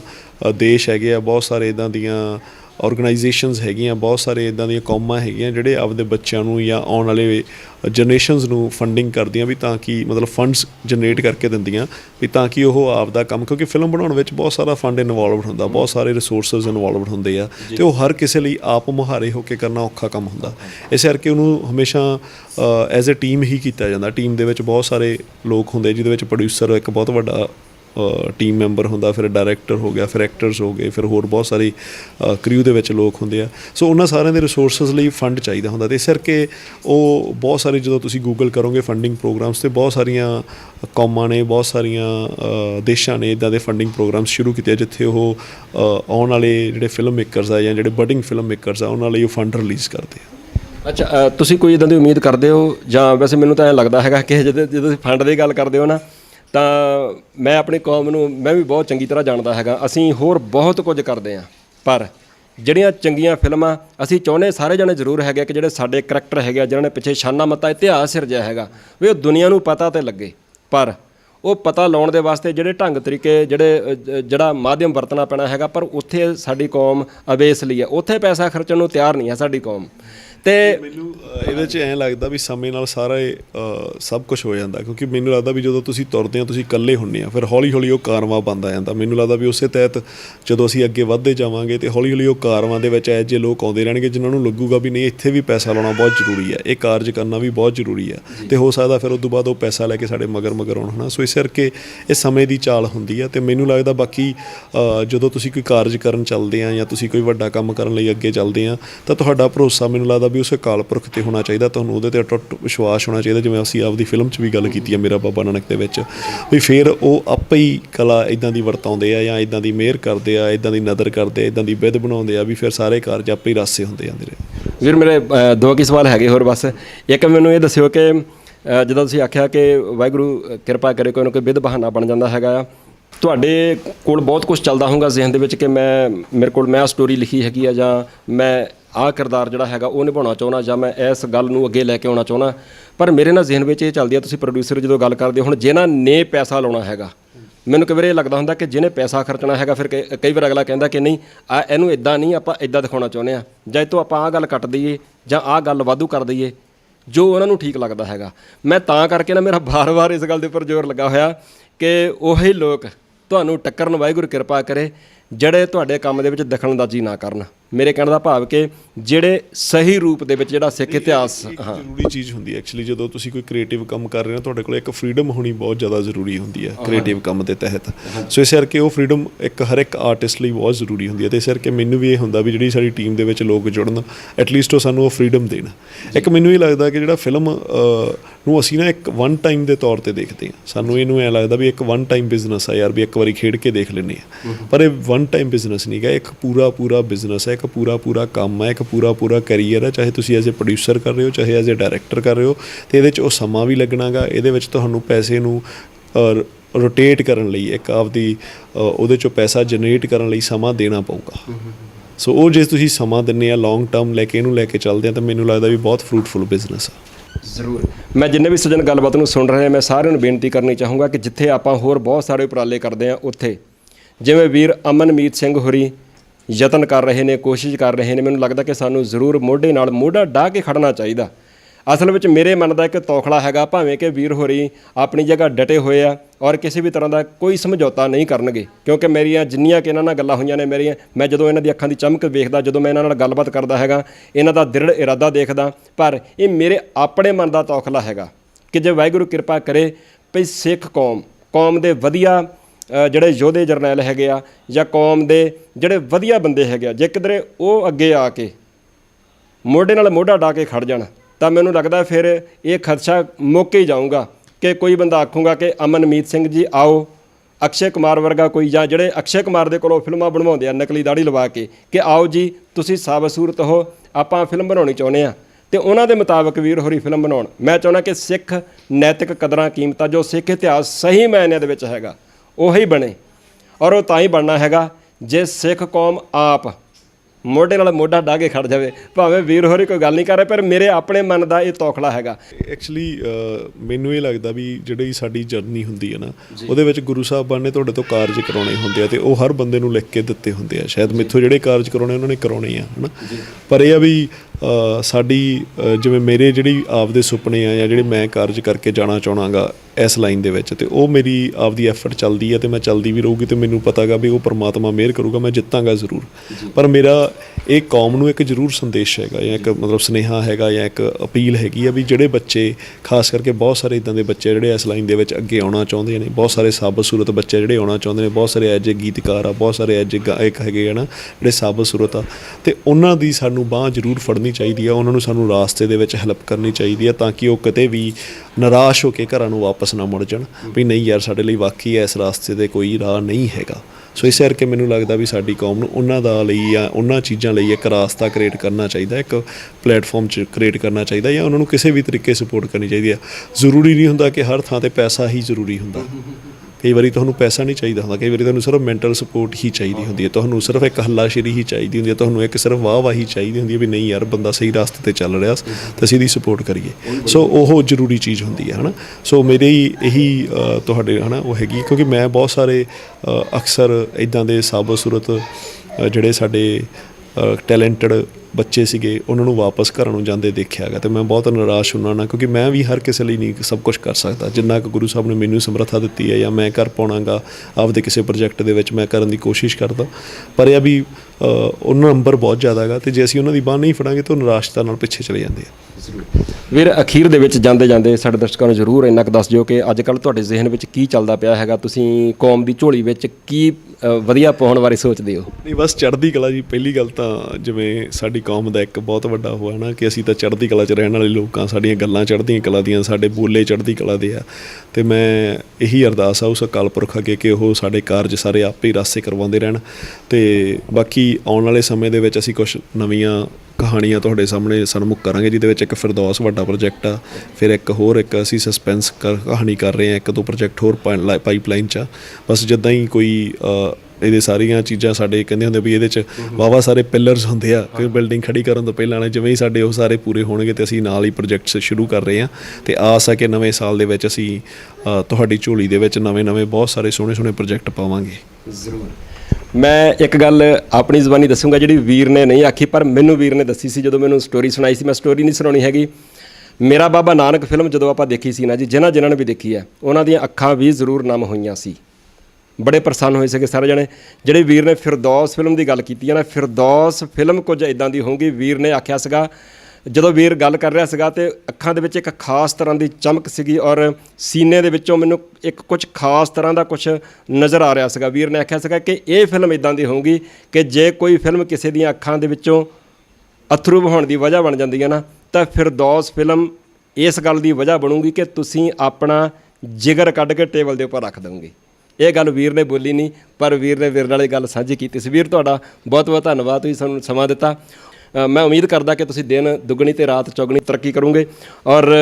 ਦੇਸ਼ ਹੈਗੇ ਆ, ਬਹੁਤ ਸਾਰੇ ਇਦਾਂ ਦੀਆਂ ਆਰਗੇਨਾਈਜੇਸ਼ਨਸ ਹੈਗੀਆਂ ਬਹੁਤ ਸਾਰੇ ਇਦਾਂ ਦੀਆਂ ਕੌਮਾਂ ਹੈਗੀਆਂ ਜਿਹੜੇ ਆਪਦੇ ਬੱਚਿਆਂ ਨੂੰ ਜਾਂ ਆਉਣ ਵਾਲੇ ਜਨਰੇਸ਼ਨਸ ਨੂੰ ਫੰਡਿੰਗ ਕਰਦੀਆਂ ਵੀ ਤਾਂ ਕਿ ਮਤਲਬ ਫੰਡਸ ਜਨਰੇਟ ਕਰਕੇ ਦਿੰਦੀਆਂ ਵੀ ਤਾਂ ਕਿ ਉਹ ਆਪ ਦਾ ਕੰਮ ਕਿਉਂਕਿ ਫਿਲਮ ਬਣਾਉਣ ਵਿੱਚ ਬਹੁਤ ਸਾਰਾ ਫੰਡ ਇਨਵੋਲਵਡ ਹੁੰਦਾ ਬਹੁਤ ਸਾਰੇ ਰਿਸੋਰਸਸ ਇਨਵੋਲਵਡ ਹੁੰਦੇ ਆ ਤੇ ਉਹ ਹਰ ਕਿਸੇ ਲਈ ਆਪ ਮੁਹਾਰੇ ਹੋ ਕੇ ਕਰਨਾ ਔਖਾ ਕੰਮ ਹੁੰਦਾ। ਇਸ ਕਰਕੇ ਉਹਨੂੰ ਹਮੇਸ਼ਾ ਐਜ਼ ਅ ਟੀਮ ਹੀ ਕੀਤਾ ਜਾਂਦਾ। ਟੀਮ ਦੇ ਵਿੱਚ ਬਹੁਤ ਸਾਰੇ ਲੋਕ ਹੁੰਦੇ ਜਿਹਦੇ ਵਿੱਚ ਪ੍ਰੋਡਿਊਸਰ ਇੱਕ ਬਹੁਤ ਵੱਡਾ ਟੀਮ ਮੈਂਬਰ ਹੁੰਦਾ, ਫਿਰ ਡਾਇਰੈਕਟਰ ਹੋ ਗਿਆ, ਫਿਰ ਐਕਟਰਸ ਹੋ ਗਏ, ਫਿਰ ਹੋਰ ਬਹੁਤ ਸਾਰੀ ਕ੍ਰਿਊ ਦੇ ਵਿੱਚ ਲੋਕ ਹੁੰਦੇ ਆ। ਸੋ ਉਹਨਾਂ ਸਾਰਿਆਂ ਦੇ ਰਿਸੋਰਸਸ ਲਈ ਫੰਡ ਚਾਹੀਦਾ ਹੁੰਦਾ। ਤੇ ਇਸ ਕਰਕੇ ਉਹ ਬਹੁਤ ਸਾਰੇ ਜਦੋਂ ਤੁਸੀਂ ਗੂਗਲ ਕਰੋਗੇ ਫੰਡਿੰਗ ਪ੍ਰੋਗਰਾਮਸ ਤੇ ਬਹੁਤ ਸਾਰੀਆਂ ਕੌਮਾਂ ਨੇ, ਬਹੁਤ ਸਾਰੀਆਂ ਦੇਸ਼ਾਂ ਨੇ ਇਦਾਂ ਦੇ ਫੰਡਿੰਗ ਪ੍ਰੋਗਰਾਮਸ ਸ਼ੁਰੂ ਕੀਤੇ ਜਿੱਥੇ ਉਹ ਆਉਣ ਵਾਲੇ ਜਿਹੜੇ ਫਿਲਮ ਮੇਕਰਸ ਆ ਜਾਂ ਜਿਹੜੇ ਬਡਿੰਗ ਫਿਲਮ ਮੇਕਰਸ ਆ, ਉਹਨਾਂ ਲਈ ਉਹ ਫੰਡ ਰਿਲੀਜ਼ ਕਰਦੇ ਆ। ਅੱਛਾ ਤੁਸੀਂ ਕੋਈ ਇਦਾਂ ਦੀ ਉਮੀਦ ਕਰਦੇ ਹੋ? ਜਾਂ ਵੈਸੇ ਮੈਨੂੰ ਤਾਂ ਐਂ ਲੱਗਦਾ ਹੈਗਾ ਕਿ ਜਦੋਂ ਜਦੋਂ ਤੁਸੀਂ ਫੰਡ ਦੀ ਗੱਲ ਕਰਦੇ ਹੋ ਨਾ ਤਾਂ ਮੈਂ ਆਪਣੀ ਕੌਮ ਨੂੰ ਮੈਂ ਵੀ ਬਹੁਤ ਚੰਗੀ ਤਰ੍ਹਾਂ ਜਾਣਦਾ ਹੈਗਾ। ਅਸੀਂ ਹੋਰ ਬਹੁਤ ਕੁਝ ਕਰਦੇ ਹਾਂ। ਪਰ ਜਿਹੜੀਆਂ ਚੰਗੀਆਂ ਫਿਲਮਾਂ ਅਸੀਂ ਚਾਹੁੰਦੇ ਸਾਰੇ ਜਣੇ ਜ਼ਰੂਰ ਹੈਗੇ ਕਿ ਜਿਹੜੇ ਸਾਡੇ ਕਰੈਕਟਰ ਹੈਗੇ ਆ, ਜਿਨ੍ਹਾਂ ਨੇ ਪਿੱਛੇ ਸ਼ਾਨਾ ਮੱਤਾ ਇਤਿਹਾਸ ਸਿਰਜਿਆ ਹੈਗਾ ਵੀ ਉਹ ਦੁਨੀਆ ਨੂੰ ਪਤਾ ਤੇ ਲੱਗੇ। ਪਰ ਉਹ ਪਤਾ ਲਾਉਣ ਦੇ ਵਾਸਤੇ ਜਿਹੜੇ ਢੰਗ ਤਰੀਕੇ ਜਿਹੜੇ ਅ, ਜ- ਜਿਹੜਾ ਮਾਧਿਅਮ ਵਰਤਣਾ ਪੈਣਾ ਹੈਗਾ ਪਰ ਉੱਥੇ ਸਾਡੀ ਕੌਮ ਅਵੇਸ ਲਈ ਹੈ ਉੱਥੇ ਪੈਸਾ ਖਰਚਣ ਨੂੰ ਤਿਆਰ ਨਹੀਂ ਹੈ ਸਾਡੀ ਕੌਮ। ਤੇ ਮੈਨੂੰ ਇਹਦੇ 'ਚ ਐਂ ਲੱਗਦਾ ਵੀ ਸਮੇਂ ਨਾਲ ਸਾਰਾ ਇਹ, ਸਭ ਕੁਝ ਹੋ ਜਾਂਦਾ ਕਿਉਂਕਿ ਮੈਨੂੰ ਲੱਗਦਾ ਵੀ ਜਦੋਂ ਤੁਸੀਂ ਤੁਰਦੇ ਹੋ ਤੁਸੀਂ ਇਕੱਲੇ ਹੁੰਨੇ ਆ ਫਿਰ ਹੌਲੀ ਹੌਲੀ ਉਹ ਕਾਰਵਾ ਬੰਦ ਜਾਂਦਾ। ਮੈਨੂੰ ਲੱਗਦਾ ਵੀ ਉਸੇ ਤਹਿਤ ਜਦੋਂ ਅਸੀਂ ਅੱਗੇ ਵੱਧਦੇ ਜਾਵਾਂਗੇ ਤੇ ਹੌਲੀ ਹੌਲੀ ਉਹ ਕਾਰਵਾਂ ਦੇ ਵਿੱਚ ਐ ਜੇ ਲੋਕ ਆਉਂਦੇ ਰਹਿਣਗੇ ਜਿਨ੍ਹਾਂ ਨੂੰ ਲੱਗੂਗਾ ਵੀ ਨਹੀਂ ਇੱਥੇ ਵੀ ਪੈਸਾ ਲਾਉਣਾ ਬਹੁਤ ਜ਼ਰੂਰੀ ਹੈ ਇਹ ਕਾਰਜ ਕਰਨਾ ਵੀ ਬਹੁਤ ਜ਼ਰੂਰੀ ਹੈ ਤੇ ਹੋ ਸਕਦਾ ਫਿਰ ਉਸ ਤੋਂ ਬਾਅਦ ਉਹ ਪੈਸਾ ਲੈ ਕੇ ਸਾਡੇ ਮਗਰ ਮਗਰ ਆਉਣ ਹਨਾ? ਸੋ ਇਸ ਕਰਕੇ ਇਹ ਸਮੇਂ ਦੀ ਚਾਲ ਹੁੰਦੀ ਹੈ ਤੇ ਮੈਨੂੰ ਲੱਗਦਾ ਬਾਕੀ ਜਦੋਂ ਤੁਸੀਂ ਕੋਈ ਕਾਰਜ ਕਰਨ ਚੱਲਦੇ ਆ ਜਾਂ ਤੁਸੀਂ ਕੋਈ ਵੱਡਾ ਕੰਮ ਕਰਨ ਲਈ ਅੱਗੇ ਚੱਲਦੇ ਆ ਤਾਂ ਤੁਹਾਡਾ ਭਰੋਸਾ ਮੈਨੂੰ ਲੱਗਦਾ ਵੀ ਉਸੇ ਅਕਾਲ ਪੁਰਖ ਤੇ ਹੋਣਾ ਚਾਹੀਦਾ ਤੁਹਾਨੂੰ ਉਹਦੇ ਤੇ ਅਟੁੱਟ ਵਿਸ਼ਵਾਸ ਹੋਣਾ ਚਾਹੀਦਾ ਜਿਵੇਂ ਅਸੀਂ ਆਪਦੀ ਫਿਲਮ 'ਚ ਵੀ ਗੱਲ ਕੀਤੀ ਹੈ ਮੇਰਾ ਬਾਬਾ ਨਾਨਕ ਦੇ ਵਿੱਚ ਵੀ ਫਿਰ ਉਹ ਆਪੇ ਹੀ ਕਲਾ ਇਦਾਂ ਦੀ ਵਰਤਾਉਂਦੇ ਆ ਜਾਂ ਇਦਾਂ ਦੀ ਮਿਹਰ ਕਰਦੇ ਆ ਇਦਾਂ ਦੀ ਨਦਰ ਕਰਦੇ ਆ ਇਦਾਂ ਦੀ ਵਿਧ ਬਣਾਉਂਦੇ ਆ ਵੀ ਫਿਰ ਸਾਰੇ ਕਾਰਜ ਆਪੇ ਹੀ ਰਾਸੇ ਹੁੰਦੇ ਜਾਂਦੇ ਨੇ। ਵੀਰ ਮੇਰੇ ਦੋ ਕੀ ਸਵਾਲ ਹੈਗੇ ਹੋਰ ਬਸ। ਇੱਕ ਮੈਨੂੰ ਇਹ ਦੱਸਿਓ ਕਿ ਜਦੋਂ ਤੁਸੀਂ ਆਖਿਆ ਕਿ ਵਾਹਿਗੁਰੂ ਕਿਰਪਾ ਕਰੇ ਕੋਈ ਨਾ ਕੋਈ ਵਿਧ ਬਹਾਨਾ ਬਣ ਜਾਂਦਾ ਹੈਗਾ ਆ ਤੁਹਾਡੇ ਕੋਲ ਬਹੁਤ ਕੁਝ ਚੱਲਦਾ ਹੋਊਗਾ ਜ਼ਿਹਨ ਦੇ ਵਿੱਚ ਕਿ ਮੈਂ ਮੇਰੇ ਕੋਲ ਮੈਂ ਸਟੋਰੀ ਲਿਖੀ ਹੈਗੀ ਆ ਜਾਂ ਮੈਂ ਆਹ ਕਿਰਦਾਰ ਜਿਹੜਾ ਹੈਗਾ ਉਹ ਨਿਭਾਉਣਾ ਚਾਹੁੰਦਾ ਜਾਂ ਮੈਂ ਇਸ ਗੱਲ ਨੂੰ ਅੱਗੇ ਲੈ ਕੇ ਆਉਣਾ ਚਾਹੁੰਦਾ। ਪਰ ਮੇਰੇ ਨਾਲ ਜ਼ਿਹਨ ਵਿੱਚ ਇਹ ਚੱਲਦੀ ਆ ਤੁਸੀਂ ਪ੍ਰੋਡਿਊਸਰ ਜਦੋਂ ਗੱਲ ਕਰਦੇ ਹੋ, ਹੁਣ ਜਿਨ੍ਹਾਂ ਨੇ ਪੈਸਾ ਲਾਉਣਾ ਹੈਗਾ, ਮੈਨੂੰ ਕਈ ਵਾਰ ਇਹ ਲੱਗਦਾ ਹੁੰਦਾ ਕਿ ਜਿਹਨੇ ਪੈਸਾ ਖਰਚਣਾ ਹੈਗਾ, ਫਿਰ ਕਈ ਕਈ ਵਾਰ ਅਗਲਾ ਕਹਿੰਦਾ ਕਿ ਨਹੀਂ, ਆ ਇਹਨੂੰ ਇਦਾਂ ਨਹੀਂ ਆਪਾਂ ਇਦਾਂ ਦਿਖਾਉਣਾ ਚਾਹੁੰਦੇ ਆ ਜਾਂ ਇਹ ਤੋਂ ਆਪਾਂ ਆਹ ਗੱਲ ਕੱਟ ਦਈਏ ਜਾਂ ਆਹ ਗੱਲ ਵਾਧੂ ਕਰ ਦਈਏ, ਜੋ ਉਹਨਾਂ ਨੂੰ ਠੀਕ ਲੱਗਦਾ ਹੈਗਾ। ਮੈਂ ਤਾਂ ਕਰਕੇ ਨਾ ਮੇਰਾ ਬਾਰ-ਬਾਰ ਇਸ ਗੱਲ ਦੇ ਉੱਪਰ ਜ਼ੋਰ ਲੱਗਾ ਹੋਇਆ ਕਿ ਉਹੀ ਲੋਕ ਤੁਹਾਨੂੰ ਟੱਕਰਨ ਵਾਹਿਗੁਰੂ ਕਿਰਪਾ ਕਰੇ, ਜਿਹੜੇ ਤੁਹਾਡੇ ਕੰਮ ਦੇ ਵਿੱਚ ਦਖਲਅੰਦਾਜ਼ੀ ਨਾ ਕਰਨ। ਮੇਰੇ ਕਹਿਣ ਦਾ ਭਾਵ ਕਿ ਜਿਹੜੇ ਸਹੀ ਰੂਪ ਦੇ ਵਿੱਚ ਜਿਹੜਾ ਸਿੱਖ ਇਤਿਹਾਸ ਹਾਂ। ਜ਼ਰੂਰੀ ਚੀਜ਼ ਹੁੰਦੀ ਹੈ ਐਕਚੁਅਲੀ ਜਦੋਂ ਤੁਸੀਂ ਕੋਈ ਕ੍ਰੀਏਟਿਵ ਕੰਮ ਕਰ ਰਹੇ ਹੋ ਤੁਹਾਡੇ ਕੋਲ ਇੱਕ ਫਰੀडम ਹੋਣੀ ਬਹੁਤ ਜ਼ਿਆਦਾ ਜ਼ਰੂਰੀ ਹੁੰਦੀ ਹੈ ਕ੍ਰੀਏਟਿਵ ਕੰਮ ਦੇ ਤਹਿਤ। ਸੋ ਇਸੇ ਕਰਕੇ ਉਹ ਫਰੀडम ਇੱਕ ਹਰ ਇੱਕ ਆਰਟਿਸਟ ਲਈ ਬਹੁਤ ਜ਼ਰੂਰੀ ਹੁੰਦੀ ਹੈ ਤੇ ਇਸੇ ਕਰਕੇ ਮੈਨੂੰ ਵੀ ਇਹ ਹੁੰਦਾ ਵੀ ਜਿਹੜੀ ਸਾਡੀ ਟੀਮ ਦੇ ਵਿੱਚ ਲੋਕ ਜੁੜਨ ਐਟਲੀਸਟ ਉਹ ਸਾਨੂੰ ਉਹ ਫਰੀडਮ ਦੇਣ। ਇੱਕ ਮੈਨੂੰ ਇਹ ਲੱਗਦਾ ਕਿ ਜਿਹੜਾ ਫਿਲਮ ਨੂੰ ਅਸੀਂ ਨਾ ਇੱਕ ਵਨ ਟਾਈਮ ਦੇ ਤੌਰ ਤੇ ਦੇਖਦੇ ਹਾਂ। ਸਾਨੂੰ ਇਹਨੂੰ ਐ ਲੱਗਦਾ ਵੀ ਇੱਕ ਵਨ ਟਾਈਮ ਬਿਜ਼ਨਸ ਆ ਯਾਰ ਵੀ ਇੱਕ ਵਾਰੀ ਖੇਡ ਕੇ ਦੇਖ ਲੈਨੇ ਆ ਪਰ ਇਹ ਵਨ ਟਾਈਮ ਬਿਜ਼ਨਸ ਨਹੀਂ ਹੈ ਇੱਕ ਪੂਰਾ ਪੂਰਾ ਬਿਜ਼ਨਸ ਹੈ ਇੱਕ ਪੂਰਾ ਪੂਰਾ ਕੰਮ ਹੈ ਇੱਕ ਪੂਰਾ ਪੂਰਾ ਕੈਰੀਅਰ ਹੈ ਚਾਹੇ ਤੁਸੀਂ ਐਜ਼ ਅ ਪ੍ਰੋਡਿਊਸਰ ਕਰ ਰਹੇ ਹੋ, ਚਾਹੇ ਐਜ਼ ਅ ਡਾਇਰੈਕਟਰ ਕਰ ਰਹੇ ਹੋ, ਤੇ ਇਹਦੇ 'ਚ ਉਹ ਸਮਾਂ ਵੀ ਲੱਗਣਾਗਾ, ਇਹਦੇ ਵਿੱਚ ਤੁਹਾਨੂੰ ਪੈਸੇ ਨੂੰ ਔਰ ਰੋਟੇਟ ਕਰਨ ਲਈ ਇੱਕ ਆਪਦੀ ਉਹਦੇ ਚੋਂ ਪੈਸਾ ਜਨਰੇਟ ਕਰਨ ਲਈ ਸਮਾਂ ਦੇਣਾ ਪਊਗਾ। ਸੋ ਉਹ ਜੇ ਤੁਸੀਂ ਸਮਾਂ ਦਿੰਨੇ ਆ ਲੌਂਗ ਟਰਮ ਲੈ ਕੇ ਇਹਨੂੰ ਲੈ ਕੇ ਚੱਲਦੇ ਆ, ਤਾਂ ਮੈਨੂੰ ਲੱਗਦਾ ਵੀ ਬਹੁਤ ਫਰੂਟਫੁਲ ਬਿਜ਼ਨਸ ਆ। ਜ਼ਰੂਰ। ਮੈਂ ਜਿੰਨੇ ਵੀ ਸੱਜਣ ਗੱਲਬਾਤ ਨੂੰ ਸੁਣ ਰਹੇ ਮੈਂ ਸਾਰਿਆਂ ਨੂੰ ਬੇਨਤੀ ਕਰਨੀ ਚਾਹੂੰਗਾ ਕਿ ਜਿੱਥੇ ਆਪਾਂ ਹੋਰ ਬਹੁਤ ਸਾਰੇ ਉਪਰਾਲੇ ਕਰਦੇ ਆ ਉੱਥੇ। ਜਿਵੇਂ ਵੀਰ ਅਮਨਮੀਤ ਸਿੰਘ ਹੋਰੀ ਯਤਨ ਕਰ ਰਹੇ ਨੇ, ਕੋਸ਼ਿਸ਼ ਕਰ ਰਹੇ ਨੇ। ਮੈਨੂੰ ਲੱਗਦਾ ਕਿ ਸਾਨੂੰ ਜ਼ਰੂਰ ਮੋਢੇ ਨਾਲ ਮੋਢਾ ਢਾ ਕੇ ਖੜਨਾ ਚਾਹੀਦਾ। ਅਸਲ ਵਿੱਚ ਮੇਰੇ ਮਨ ਦਾ ਇੱਕ ਤੌਖਲਾ ਹੈਗਾ, ਭਾਵੇਂ ਕਿ ਵੀਰ ਹੋਰੀ ਆਪਣੀ ਜਗ੍ਹਾ ਡਟੇ ਹੋਏ ਆ ਔਰ ਕਿਸੇ ਵੀ ਤਰ੍ਹਾਂ ਦਾ ਕੋਈ ਸਮਝੌਤਾ ਨਹੀਂ ਕਰਨਗੇ। ਕਿਉਂਕਿ ਮੇਰੀਆਂ ਜਿੰਨੀਆਂ ਕਿ ਇਹਨਾਂ ਨਾਲ ਗੱਲਾਂ ਹੋਈਆਂ ਨੇ, ਮੇਰੀਆਂ, ਮੈਂ ਜਦੋਂ ਇਹਨਾਂ ਦੀ ਅੱਖਾਂ ਦੀ ਚਮਕ ਵੇਖਦਾ, ਜਦੋਂ ਮੈਂ ਇਹਨਾਂ ਨਾਲ ਗੱਲਬਾਤ ਕਰਦਾ ਹੈਗਾ, ਇਹਨਾਂ ਦਾ ਦ੍ਰਿੜ ਇਰਾਦਾ ਦੇਖਦਾ। ਪਰ ਇਹ ਮੇਰੇ ਆਪਣੇ ਮਨ ਦਾ ਤੌਖਲਾ ਹੈਗਾ ਕਿ ਜੇ ਵਾਹਿਗੁਰੂ ਕਿਰਪਾ ਕਰੇ, ਭਈ ਸਿੱਖ ਕੌਮ ਕੌਮ ਦੇ ਵਧੀਆ ਜਿਹੜੇ ਯੋਧੇ ਜਰਨੈਲ ਹੈਗੇ ਆ ਜਾਂ ਕੌਮ ਦੇ ਜਿਹੜੇ ਵਧੀਆ ਬੰਦੇ ਹੈਗੇ ਆ, ਜੇ ਕਿਧਰੇ ਉਹ ਅੱਗੇ ਆ ਕੇ ਮੋਢੇ ਨਾਲ ਮੋਢਾ ਢਾ ਕੇ ਖੜ ਜਾਣ, ਤਾਂ ਮੈਨੂੰ ਲੱਗਦਾ ਫਿਰ ਇਹ ਖਦਸ਼ਾ ਮੁੱਕ ਹੀ ਜਾਊਗਾ ਕਿ ਕੋਈ ਬੰਦਾ ਆਖੂਗਾ ਕਿ ਅਮਨਮੀਤ ਸਿੰਘ ਜੀ ਆਓ, ਅਕਸ਼ੇ ਕੁਮਾਰ ਵਰਗਾ ਕੋਈ ਜਾਂ ਜਿਹੜੇ ਅਕਸ਼ੇ ਕੁਮਾਰ ਦੇ ਕੋਲੋਂ ਫਿਲਮਾਂ ਬਣਵਾਉਂਦੇ ਆ, ਨਕਲੀ ਦਾੜੀ ਲਵਾ ਕੇ ਕਿ ਆਓ ਜੀ, ਤੁਸੀਂ ਸਾਬਸੂਰਤ ਹੋ, ਆਪਾਂ ਫਿਲਮ ਬਣਾਉਣੀ ਚਾਹੁੰਦੇ ਆ। ਤੇ ਉਹਨਾਂ ਦੇ ਮੁਤਾਬਕ ਵੀਰ ਹੋਰੀ ਫਿਲਮ ਬਣਾਉਣ। ਮੈਂ ਚਾਹੁੰਦਾ ਕਿ ਸਿੱਖ ਨੈਤਿਕ ਕਦਰਾਂ ਕੀਮਤਾਂ ਜੋ ਸਿੱਖ ਇਤਿਹਾਸ ਸਹੀ ਮਾਇਨੇ ਦੇ ਵਿੱਚ ਹੈਗਾ ਉਹੀ ਬਣੇ। ਔਰ ਉਹ ਤਾਂ ਹੀ ਬਣਨਾ ਹੈਗਾ ਜੇ ਸਿੱਖ ਕੌਮ ਆਪ ਮੋਢੇ ਨਾਲ ਮੋਢਾ ਢਾ ਕੇ ਖੜ ਜਾਵੇ। ਭਾਵੇਂ ਵੀਰ ਹੋਰੀ ਕੋਈ ਗੱਲ ਨਹੀਂ ਕਰ ਰਹੇ ਪਰ ਮੇਰੇ ਆਪਣੇ ਮਨ ਦਾ ਇਹ ਤੌਖਲਾ ਹੈਗਾ। ਐਕਚੁਅਲੀ ਮੈਨੂੰ ਇਹ ਲੱਗਦਾ ਵੀ ਜਿਹੜੀ ਸਾਡੀ ਜਰਨੀ ਹੁੰਦੀ ਹੈ ਨਾ ਉਹਦੇ ਵਿੱਚ ਗੁਰੂ ਸਾਹਿਬਾਨ ਨੇ ਤੁਹਾਡੇ ਤੋਂ ਕਾਰਜ ਕਰਾਉਣੇ ਹੁੰਦੇ ਆ ਤੇ ਉਹ ਹਰ ਬੰਦੇ ਨੂੰ ਲਿਖ ਕੇ ਦਿੱਤੇ ਹੁੰਦੇ ਆ। ਸ਼ਾਇਦ ਮੈਥੋਂ ਜਿਹੜੇ ਕਾਰਜ ਕਰਾਉਣੇ ਉਹਨਾਂ ਨੇ ਕਰਾਉਣੇ ਆ ਹਨਾ? ਪਰ ਇਹ ਆ ਵੀ ਸਾਡੀ ਜਿਵੇਂ ਮੇਰੇ ਜਿਹੜੀ ਆਪਦੇ ਸੁਪਨੇ ਆ ਜਾਂ ਜਿਹੜੇ ਮੈਂ ਕਾਰਜ ਕਰਕੇ ਜਾਣਾ ਚਾਹਣਾਗਾ ਇਸ ਲਾਈਨ ਦੇ ਵਿੱਚ ਤੇ ਉਹ ਮੇਰੀ ਆਪਦੀ ਐਫਰਟ ਚੱਲਦੀ ਹੈ ਤੇ ਮੈਂ ਚੱਲਦੀ ਵੀ ਰਹੂਗੀ ਤੇ ਮੈਨੂੰ ਪਤਾਗਾ ਵੀ ਉਹ ਪਰਮਾਤਮਾ ਮਿਹਰ ਕਰੂਗਾ ਮੈਂ ਜਿੱਤਾਂਗਾ ਜ਼ਰੂਰ। ਪਰ ਮੇਰਾ ਇਹ ਕੌਮ ਨੂੰ ਇੱਕ ਜ਼ਰੂਰ ਸੰਦੇਸ਼ ਹੈਗਾ ਜਾਂ ਇੱਕ ਮਤਲਬ ਸੁਨੇਹਾ ਹੈਗਾ ਜਾਂ ਇੱਕ ਅਪੀਲ ਹੈਗੀ ਆ ਵੀ ਜਿਹੜੇ ਬੱਚੇ, ਖਾਸ ਕਰਕੇ ਬਹੁਤ ਸਾਰੇ ਇਦਾਂ ਦੇ ਬੱਚੇ ਜਿਹੜੇ ਇਸ ਲਾਈਨ ਦੇ ਵਿੱਚ ਅੱਗੇ ਆਉਣਾ ਚਾਹੁੰਦੇ ਨੇ, ਬਹੁਤ ਸਾਰੇ ਸਾਬਤ ਸੂਰਤ ਬੱਚੇ ਜਿਹੜੇ ਆਉਣਾ ਚਾਹੁੰਦੇ ਨੇ, ਬਹੁਤ ਸਾਰੇ ਐਜੇ ਗੀਤਕਾਰ ਆ, ਬਹੁਤ ਸਾਰੇ ਐਜੇ ਗਾਇਕ ਹੈਗੇ ਆ ਨਾ ਜਿਹੜੇ ਸਾਬਤ ਸੂਰਤ ਆ। ਤੇ ਉਹਨਾਂ ਦੀ ਸਾਨੂੰ ਬਾਹ ਜ਼ਰੂਰ ਫੜਨੀ ਚਾਹੀਦੀ ਆ, ਉਹਨਾਂ ਨੂੰ ਸਾਨੂੰ ਰਾਸਤੇ ਦੇ ਵਿੱਚ ਹੈਲਪ ਕਰਨੀ ਚਾਹੀਦੀ ਆ ਤਾਂ ਕਿ ਉਹ ਕਦੇ ਵੀ ਨਿਰਾਸ਼ ਹੋ ਕੇ ਘਰਾਂ ਨੂੰ ਵਾਪਸ ਨਾ ਮੁੜ ਜਾਣ ਵੀ ਨਹੀਂ ਯਾਰ ਸਾਡੇ ਲਈ ਵਾਕਈ ਇਸ ਰਾਸਤੇ ਤੇ ਕੋਈ ਰਾਹ ਨਹੀਂ ਹੈਗਾ। ਸੋ ਇਸ ਕਰਕੇ ਮੈਨੂੰ ਲੱਗਦਾ ਵੀ ਸਾਡੀ ਕੌਮ ਨੂੰ ਉਹਨਾਂ ਦਾ ਲਈ ਜਾਂ ਉਹਨਾਂ ਚੀਜ਼ਾਂ ਲਈ ਇੱਕ ਰਾਸਤਾ ਕ੍ਰੀਏਟ ਕਰਨਾ ਚਾਹੀਦਾ, ਇੱਕ ਪਲੇਟਫਾਰਮ ਚ ਕ੍ਰੀਏਟ ਕਰਨਾ ਚਾਹੀਦਾ ਜਾਂ ਉਹਨਾਂ ਨੂੰ ਕਿਸੇ ਵੀ ਤਰੀਕੇ ਸਪੋਰਟ ਕਰਨੀ ਚਾਹੀਦੀ ਹੈ ਜ਼ਰੂਰੀ ਨਹੀਂ ਹੁੰਦਾ ਕਿ ਹਰ ਥਾਂ ਤੇ ਪੈਸਾ ਹੀ ਜ਼ਰੂਰੀ ਹੁੰਦਾ। ਕਈ ਵਾਰੀ ਤੁਹਾਨੂੰ ਪੈਸਾ ਨਹੀਂ ਚਾਹੀਦਾ ਹੁੰਦਾ ਕਈ ਵਾਰੀ ਤੁਹਾਨੂੰ ਸਿਰਫ ਮੈਂਟਲ ਸਪੋਰਟ ਹੀ ਚਾਹੀਦੀ ਹੁੰਦੀ ਹੈ ਤੁਹਾਨੂੰ ਸਿਰਫ ਇੱਕ ਹੱਲਾਸ਼ੇਰੀ ਹੀ ਚਾਹੀਦੀ ਹੁੰਦੀ ਹੈ ਤੁਹਾਨੂੰ ਇੱਕ ਸਿਰਫ ਵਾਹ-ਵਾਹੀ ਚਾਹੀਦੀ ਹੁੰਦੀ ਹੈ ਵੀ ਨਹੀਂ ਯਾਰ ਬੰਦਾ ਸਹੀ ਰਸਤੇ ਤੇ ਚੱਲ ਰਿਹਾ ਤਾਂ ਅਸੀਂ ਇਹਦੀ ਸਪੋਰਟ ਕਰੀਏ। ਸੋ ਉਹ ਜ਼ਰੂਰੀ ਚੀਜ਼ ਹੁੰਦੀ ਹੈ ਹਨਾ? ਸੋ ਮੇਰੀ ਇਹੀ ਅ, ਤੁਹਾਡੇ ਹਨਾ ਉਹ ਹੈਗੀ ਕਿਉਂਕਿ ਮੈਂ ਬਹੁਤ ਸਾਰੇ ਅਕਸਰ ਇਦਾਂ ਦੇ ਸਾਬਤ ਸੂਰਤ ਜਿਹੜੇ ਸਾਡੇ ਟੈਲੈਂਟਡ ਬੱਚੇ ਸੀਗੇ ਉਹਨਾਂ ਨੂੰ ਵਾਪਸ ਘਰਾਂ ਨੂੰ ਜਾਂਦੇ ਦੇਖਿਆ ਹੈਗਾ ਤੇ ਮੈਂ ਬਹੁਤ ਨਿਰਾਸ਼ ਹੁੰਨਾ ਨਾ ਕਿਉਂਕਿ ਮੈਂ ਵੀ ਹਰ ਕਿਸੇ ਲਈ ਨਹੀਂ ਸਭ ਕੁਝ ਕਰ ਸਕਦਾ। ਜਿੰਨਾ ਕੁ ਗੁਰੂ ਸਾਹਿਬ ਨੇ ਮੈਨੂੰ ਸਮਰੱਥਾ ਦਿੱਤੀ ਹੈ ਜਾਂ ਮੈਂ ਕਰ ਪਾਉਣਾਗਾ ਆਪਦੇ ਕਿਸੇ ਪ੍ਰੋਜੈਕਟ ਦੇ ਵਿੱਚ ਮੈਂ ਕਰਨ ਦੀ ਕੋਸ਼ਿਸ਼ ਕਰਦਾ। ਪਰ ਇਹ ਵੀ ਉਹਨਾਂ ਨੰਬਰ ਬਹੁਤ ਜ਼ਿਆਦਾ ਹੈਗਾ ਤੇ ਜੇ ਅਸੀਂ ਉਹਨਾਂ ਦੀ ਬਾਹ ਨਹੀਂ ਫੜਾਂਗੇ ਤਾਂ ਉਹ ਨਿਰਾਸ਼ਤਾ ਨਾਲ ਪਿੱਛੇ ਚਲੇ ਜਾਂਦੇ ਆ। ਵੀਰ ਅਖੀਰ ਦੇ ਵਿੱਚ ਜਾਂਦੇ ਜਾਂਦੇ ਸਾਡੇ ਦਰਸ਼ਕਾਂ ਨੂੰ ਜ਼ਰੂਰ ਇੰਨਾ ਕੁ ਦੱਸ ਦਿਓ ਕਿ ਅੱਜ ਕੱਲ ਤੁਹਾਡੇ ਜ਼ਿਹਨ ਵਿੱਚ ਕੀ ਚੱਲਦਾ ਪਿਆ ਹੈਗਾ ਤੁਸੀਂ ਕੌਮ ਦੀ ਝੋਲੀ ਵਿੱਚ ਕੀ ਵਧੀਆ ਪਾਉਣ ਬਾਰੇ ਸੋਚਦੇ ਹੋ? ਨਹੀਂ ਬਸ ਚੜ੍ਹਦੀ ਕਲਾ ਜੀ ਪਹਿਲੀ ਗੱਲ ਤਾਂ ਜਿਵੇਂ ਸਾਡੀ ਕੌਮ ਦਾ ਇੱਕ ਬਹੁਤ ਵੱਡਾ ਹੋਇਆ ਨਾ ਕਿ ਅਸੀਂ ਤਾਂ ਚੜ੍ਹਦੀ ਕਲਾ 'ਚ ਰਹਿਣ ਵਾਲੇ ਲੋਕਾਂ ਸਾਡੀਆਂ ਗੱਲਾਂ ਚੜ੍ਹਦੀਆਂ ਕਲਾ ਦੀਆਂ, ਸਾਡੇ ਬੋਲੇ ਚੜ੍ਹਦੀ ਕਲਾ ਦੇ ਆ। ਤੇ ਮੈਂ ਇਹੀ ਅਰਦਾਸ ਆ ਉਸ ਅਕਾਲ ਪੁਰਖ ਅੱਗੇ ਕਿ ਉਹ ਸਾਡੇ ਕਾਰਜ ਸਾਰੇ ਆਪੇ ਹੀ ਰਾਸੇ ਕਰਵਾਉਂਦੇ ਰਹਿਣ। ਤੇ ਬਾਕੀ ਆਉਣ ਵਾਲੇ ਸਮੇਂ ਦੇ ਵਿੱਚ ਅਸੀਂ ਕੁਝ ਨਵੀਆਂ ਕਹਾਣੀਆਂ ਤੁਹਾਡੇ ਸਾਹਮਣੇ ਸਨਮੁਖ ਕਰਾਂਗੇ, ਜਿਹਦੇ ਵਿੱਚ ਇੱਕ ਫਿਰਦੌਸ ਵੱਡਾ ਪ੍ਰੋਜੈਕਟ ਆ, ਫਿਰ ਇੱਕ ਹੋਰ ਇੱਕ ਅਸੀਂ ਸਸਪੈਂਸ ਕਹਾਣੀ ਕਰ ਰਹੇ ਹਾਂ, ਇੱਕ ਦੋ ਪ੍ਰੋਜੈਕਟ ਹੋਰ ਪਾਈਪਲਾਈਨ 'ਚ ਆ। ਬਸ ਜਿੱਦਾਂ ਹੀ ਕੋਈ ਇਹਦੇ ਸਾਰੀਆਂ ਚੀਜ਼ਾਂ ਸਾਡੇ ਕਹਿੰਦੇ ਹੁੰਦੇ ਵੀ ਇਹਦੇ 'ਚ ਵਾਵਾ ਸਾਰੇ ਪਿਲਰਸ ਹੁੰਦੇ ਆ। ਕਿ ਬਿਲਡਿੰਗ ਖੜੀ ਕਰਨ ਤੋਂ ਪਹਿਲਾਂ ਵਾਲੇ ਜਿਵੇਂ ਹੀ ਸਾਡੇ ਉਹ ਸਾਰੇ ਪੂਰੇ ਹੋਣਗੇ ਤੇ ਅਸੀਂ ਨਾਲ ਹੀ ਪ੍ਰੋਜੈਕਟਸ ਸ਼ੁਰੂ ਕਰ ਰਹੇ ਹਾਂ ਤੇ ਆਸ ਹੈ ਕਿ ਨਵੇਂ ਸਾਲ ਦੇ ਵਿੱਚ ਅਸੀਂ ਤੁਹਾਡੀ ਝੋਲੀ ਦੇ ਵਿੱਚ ਨਵੇਂ-ਨਵੇਂ ਬਹੁਤ ਸਾਰੇ ਸੋਹਣੇ-ਸੋਹਣੇ ਪ੍ਰੋਜੈਕਟ ਪਾਵਾਂਗੇ। ਜ਼ਰੂਰ। ਮੈਂ ਇੱਕ ਗੱਲ ਆਪਣੀ ਜ਼ੁਬਾਨੀ ਦੱਸੂੰਗਾ ਜਿਹੜੀ ਵੀਰ ਨੇ ਨਹੀਂ ਆਖੀ, ਪਰ ਮੈਨੂੰ ਵੀਰ ਨੇ ਦੱਸੀ ਸੀ ਜਦੋਂ ਮੈਨੂੰ ਸਟੋਰੀ ਸੁਣਾਈ ਸੀ। ਮੈਂ ਸਟੋਰੀ ਨਹੀਂ ਸੁਣਾਉਣੀ ਹੈਗੀ। ਮੇਰਾ ਬਾਬਾ ਨਾਨਕ ਫਿਲਮ ਜਦੋਂ ਆਪਾਂ ਦੇਖੀ ਸੀ ਨਾ ਜੀ, ਜਿਨ੍ਹਾਂ ਜਿਨ੍ਹਾਂ ਨੇ ਵੀ ਦੇਖੀ ਹੈ, ਉਹਨਾਂ ਦੀਆਂ ਅੱਖਾਂ ਵੀ ਜ਼ਰੂਰ ਨਮ ਹੋਈਆਂ ਸੀ। ਬੜੇ ਪ੍ਰਸੰਨ ਹੋਏ ਸੀਗੇ ਸਾਰੇ ਜਣੇ। ਜਿਹੜੇ ਵੀਰ ਨੇ ਫਿਰਦੌਸ ਫਿਲਮ ਦੀ ਗੱਲ ਕੀਤੀ ਹੈ ਨਾ, ਫਿਰਦੌਸ ਫਿਲਮ ਕੁਝ ਇਦਾਂ ਦੀ ਹੋਊਗੀ, ਵੀਰ ਨੇ ਆਖਿਆ ਸੀਗਾ, ਜਦੋਂ ਵੀਰ ਗੱਲ ਕਰ ਰਿਹਾ ਸੀਗਾ ਤੇ ਅੱਖਾਂ ਦੇ ਵਿੱਚ ਇੱਕ ਖਾਸ ਤਰ੍ਹਾਂ ਦੀ ਚਮਕ ਸੀਗੀ ਔਰ ਸੀਨੇ ਦੇ ਵਿੱਚੋਂ ਮੈਨੂੰ ਇੱਕ ਕੁਝ ਖਾਸ ਤਰ੍ਹਾਂ ਦਾ ਕੁਝ ਨਜ਼ਰ ਆ ਰਿਹਾ ਸੀਗਾ। ਵੀਰ ਨੇ ਆਖਿਆ ਸੀਗਾ ਕਿ ਇਹ ਫਿਲਮ ਇਦਾਂ ਦੀ ਹੋਊਗੀ ਕਿ ਜੇ ਕੋਈ ਫਿਲਮ ਕਿਸੇ ਦੀਆਂ ਅੱਖਾਂ ਦੇ ਵਿੱਚੋਂ ਅਥਰੂ ਵਹਾਉਣ ਦੀ ਵਜ੍ਹਾ ਬਣ ਜਾਂਦੀ ਹੈ ਨਾ, ਤਾਂ ਫਿਰਦੌਸ ਫਿਲਮ ਇਸ ਗੱਲ ਦੀ ਵਜ੍ਹਾ ਬਣੂਗੀ ਕਿ ਤੁਸੀਂ ਆਪਣਾ ਜਿਗਰ ਕੱਢ ਕੇ ਟੇਬਲ ਦੇ ਉੱਪਰ ਰੱਖ ਦਿਓਗੇ। ਇਹ ਗੱਲ ਵੀਰ ਨੇ ਬੋਲੀ ਨਹੀਂ, ਪਰ ਵੀਰ ਨੇ ਵੀਰ ਨਾਲ ਇਹ ਗੱਲ ਸਾਂਝੀ ਕੀਤੀ ਸੀ। ਵੀਰ, ਤੁਹਾਡਾ ਬਹੁਤ ਬਹੁਤ ਧੰਨਵਾਦ, ਤੁਸੀਂ ਸਾਨੂੰ ਸਮਾਂ ਦਿੱਤਾ। ਮੈਂ ਉਮੀਦ ਕਰਦਾ ਕਿ ਤੁਸੀਂ ਦਿਨ, ਦੁੱਗਣੀ ਤੇ ਰਾਤ ਚੌਗਣੀ ਤਰੱਕੀ ਕਰੋਗੇ। ਔਰ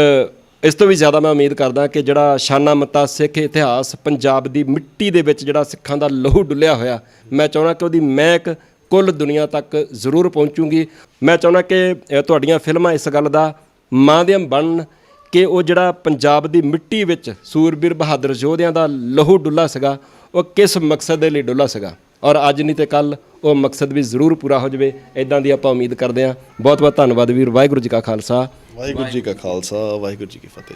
ਇਸ ਤੋਂ ਵੀ ਜ਼ਿਆਦਾ ਮੈਂ ਉਮੀਦ ਕਰਦਾ ਕਿ ਜਿਹੜਾ ਸ਼ਾਨਾ ਮਤਾ ਸਿੱਖ ਇਤਿਹਾਸ ਪੰਜਾਬ ਦੀ ਮਿੱਟੀ ਦੇ ਵਿੱਚ ਜਿਹੜਾ ਸਿੱਖਾਂ ਦਾ ਲਹੂ ਡੁੱਲਿਆ ਹੋਇਆ, ਮੈਂ ਚਾਹੁੰਦਾ ਕਿ ਉਹਦੀ ਮਹਿਕ ਕੁੱਲ ਦੁਨੀਆ ਤੱਕ ਜ਼ਰੂਰ ਪਹੁੰਚੂਗੀ। ਮੈਂ ਚਾਹੁੰਦਾ ਕਿ ਤੁਹਾਡੀਆਂ ਫਿਲਮਾਂ ਇਸ ਗੱਲ ਦਾ ਮਾਧਿਅਮ ਬਣਨ ਕਿ ਉਹ ਜਿਹੜਾ ਪੰਜਾਬ ਦੀ ਮਿੱਟੀ ਵਿੱਚ ਸੂਰਬੀਰ ਬਹਾਦਰ ਯੋਧਿਆਂ ਦਾ ਲਹੂ ਡੁੱਲਾ ਸੀਗਾ, ਉਹ ਕਿਸ ਮਕਸਦ ਦੇ ਲਈ ਡੁੱਲਾ ਸੀਗਾ? ਔਰ ਅੱਜ ਨਹੀਂ ਤੇ ਕੱਲ ਉਹ ਮਕਸਦ ਵੀ ਜ਼ਰੂਰ ਪੂਰਾ ਹੋ ਜਾਵੇ ਇਦਾਂ ਦੀ ਆਪਾਂ ਉਮੀਦ ਕਰਦੇ ਹਾਂ। ਬਹੁਤ ਬਹੁਤ ਧੰਨਵਾਦ ਵੀਰ, ਵਾਹਿਗੁਰੂ ਜੀ ਕਾ ਖਾਲਸਾ। ਵਾਹਿਗੁਰੂ ਜੀ ਕਾ ਖਾਲਸਾ, ਵਾਹਿਗੁਰੂ ਜੀ ਕੀ ਫਤਿਹ।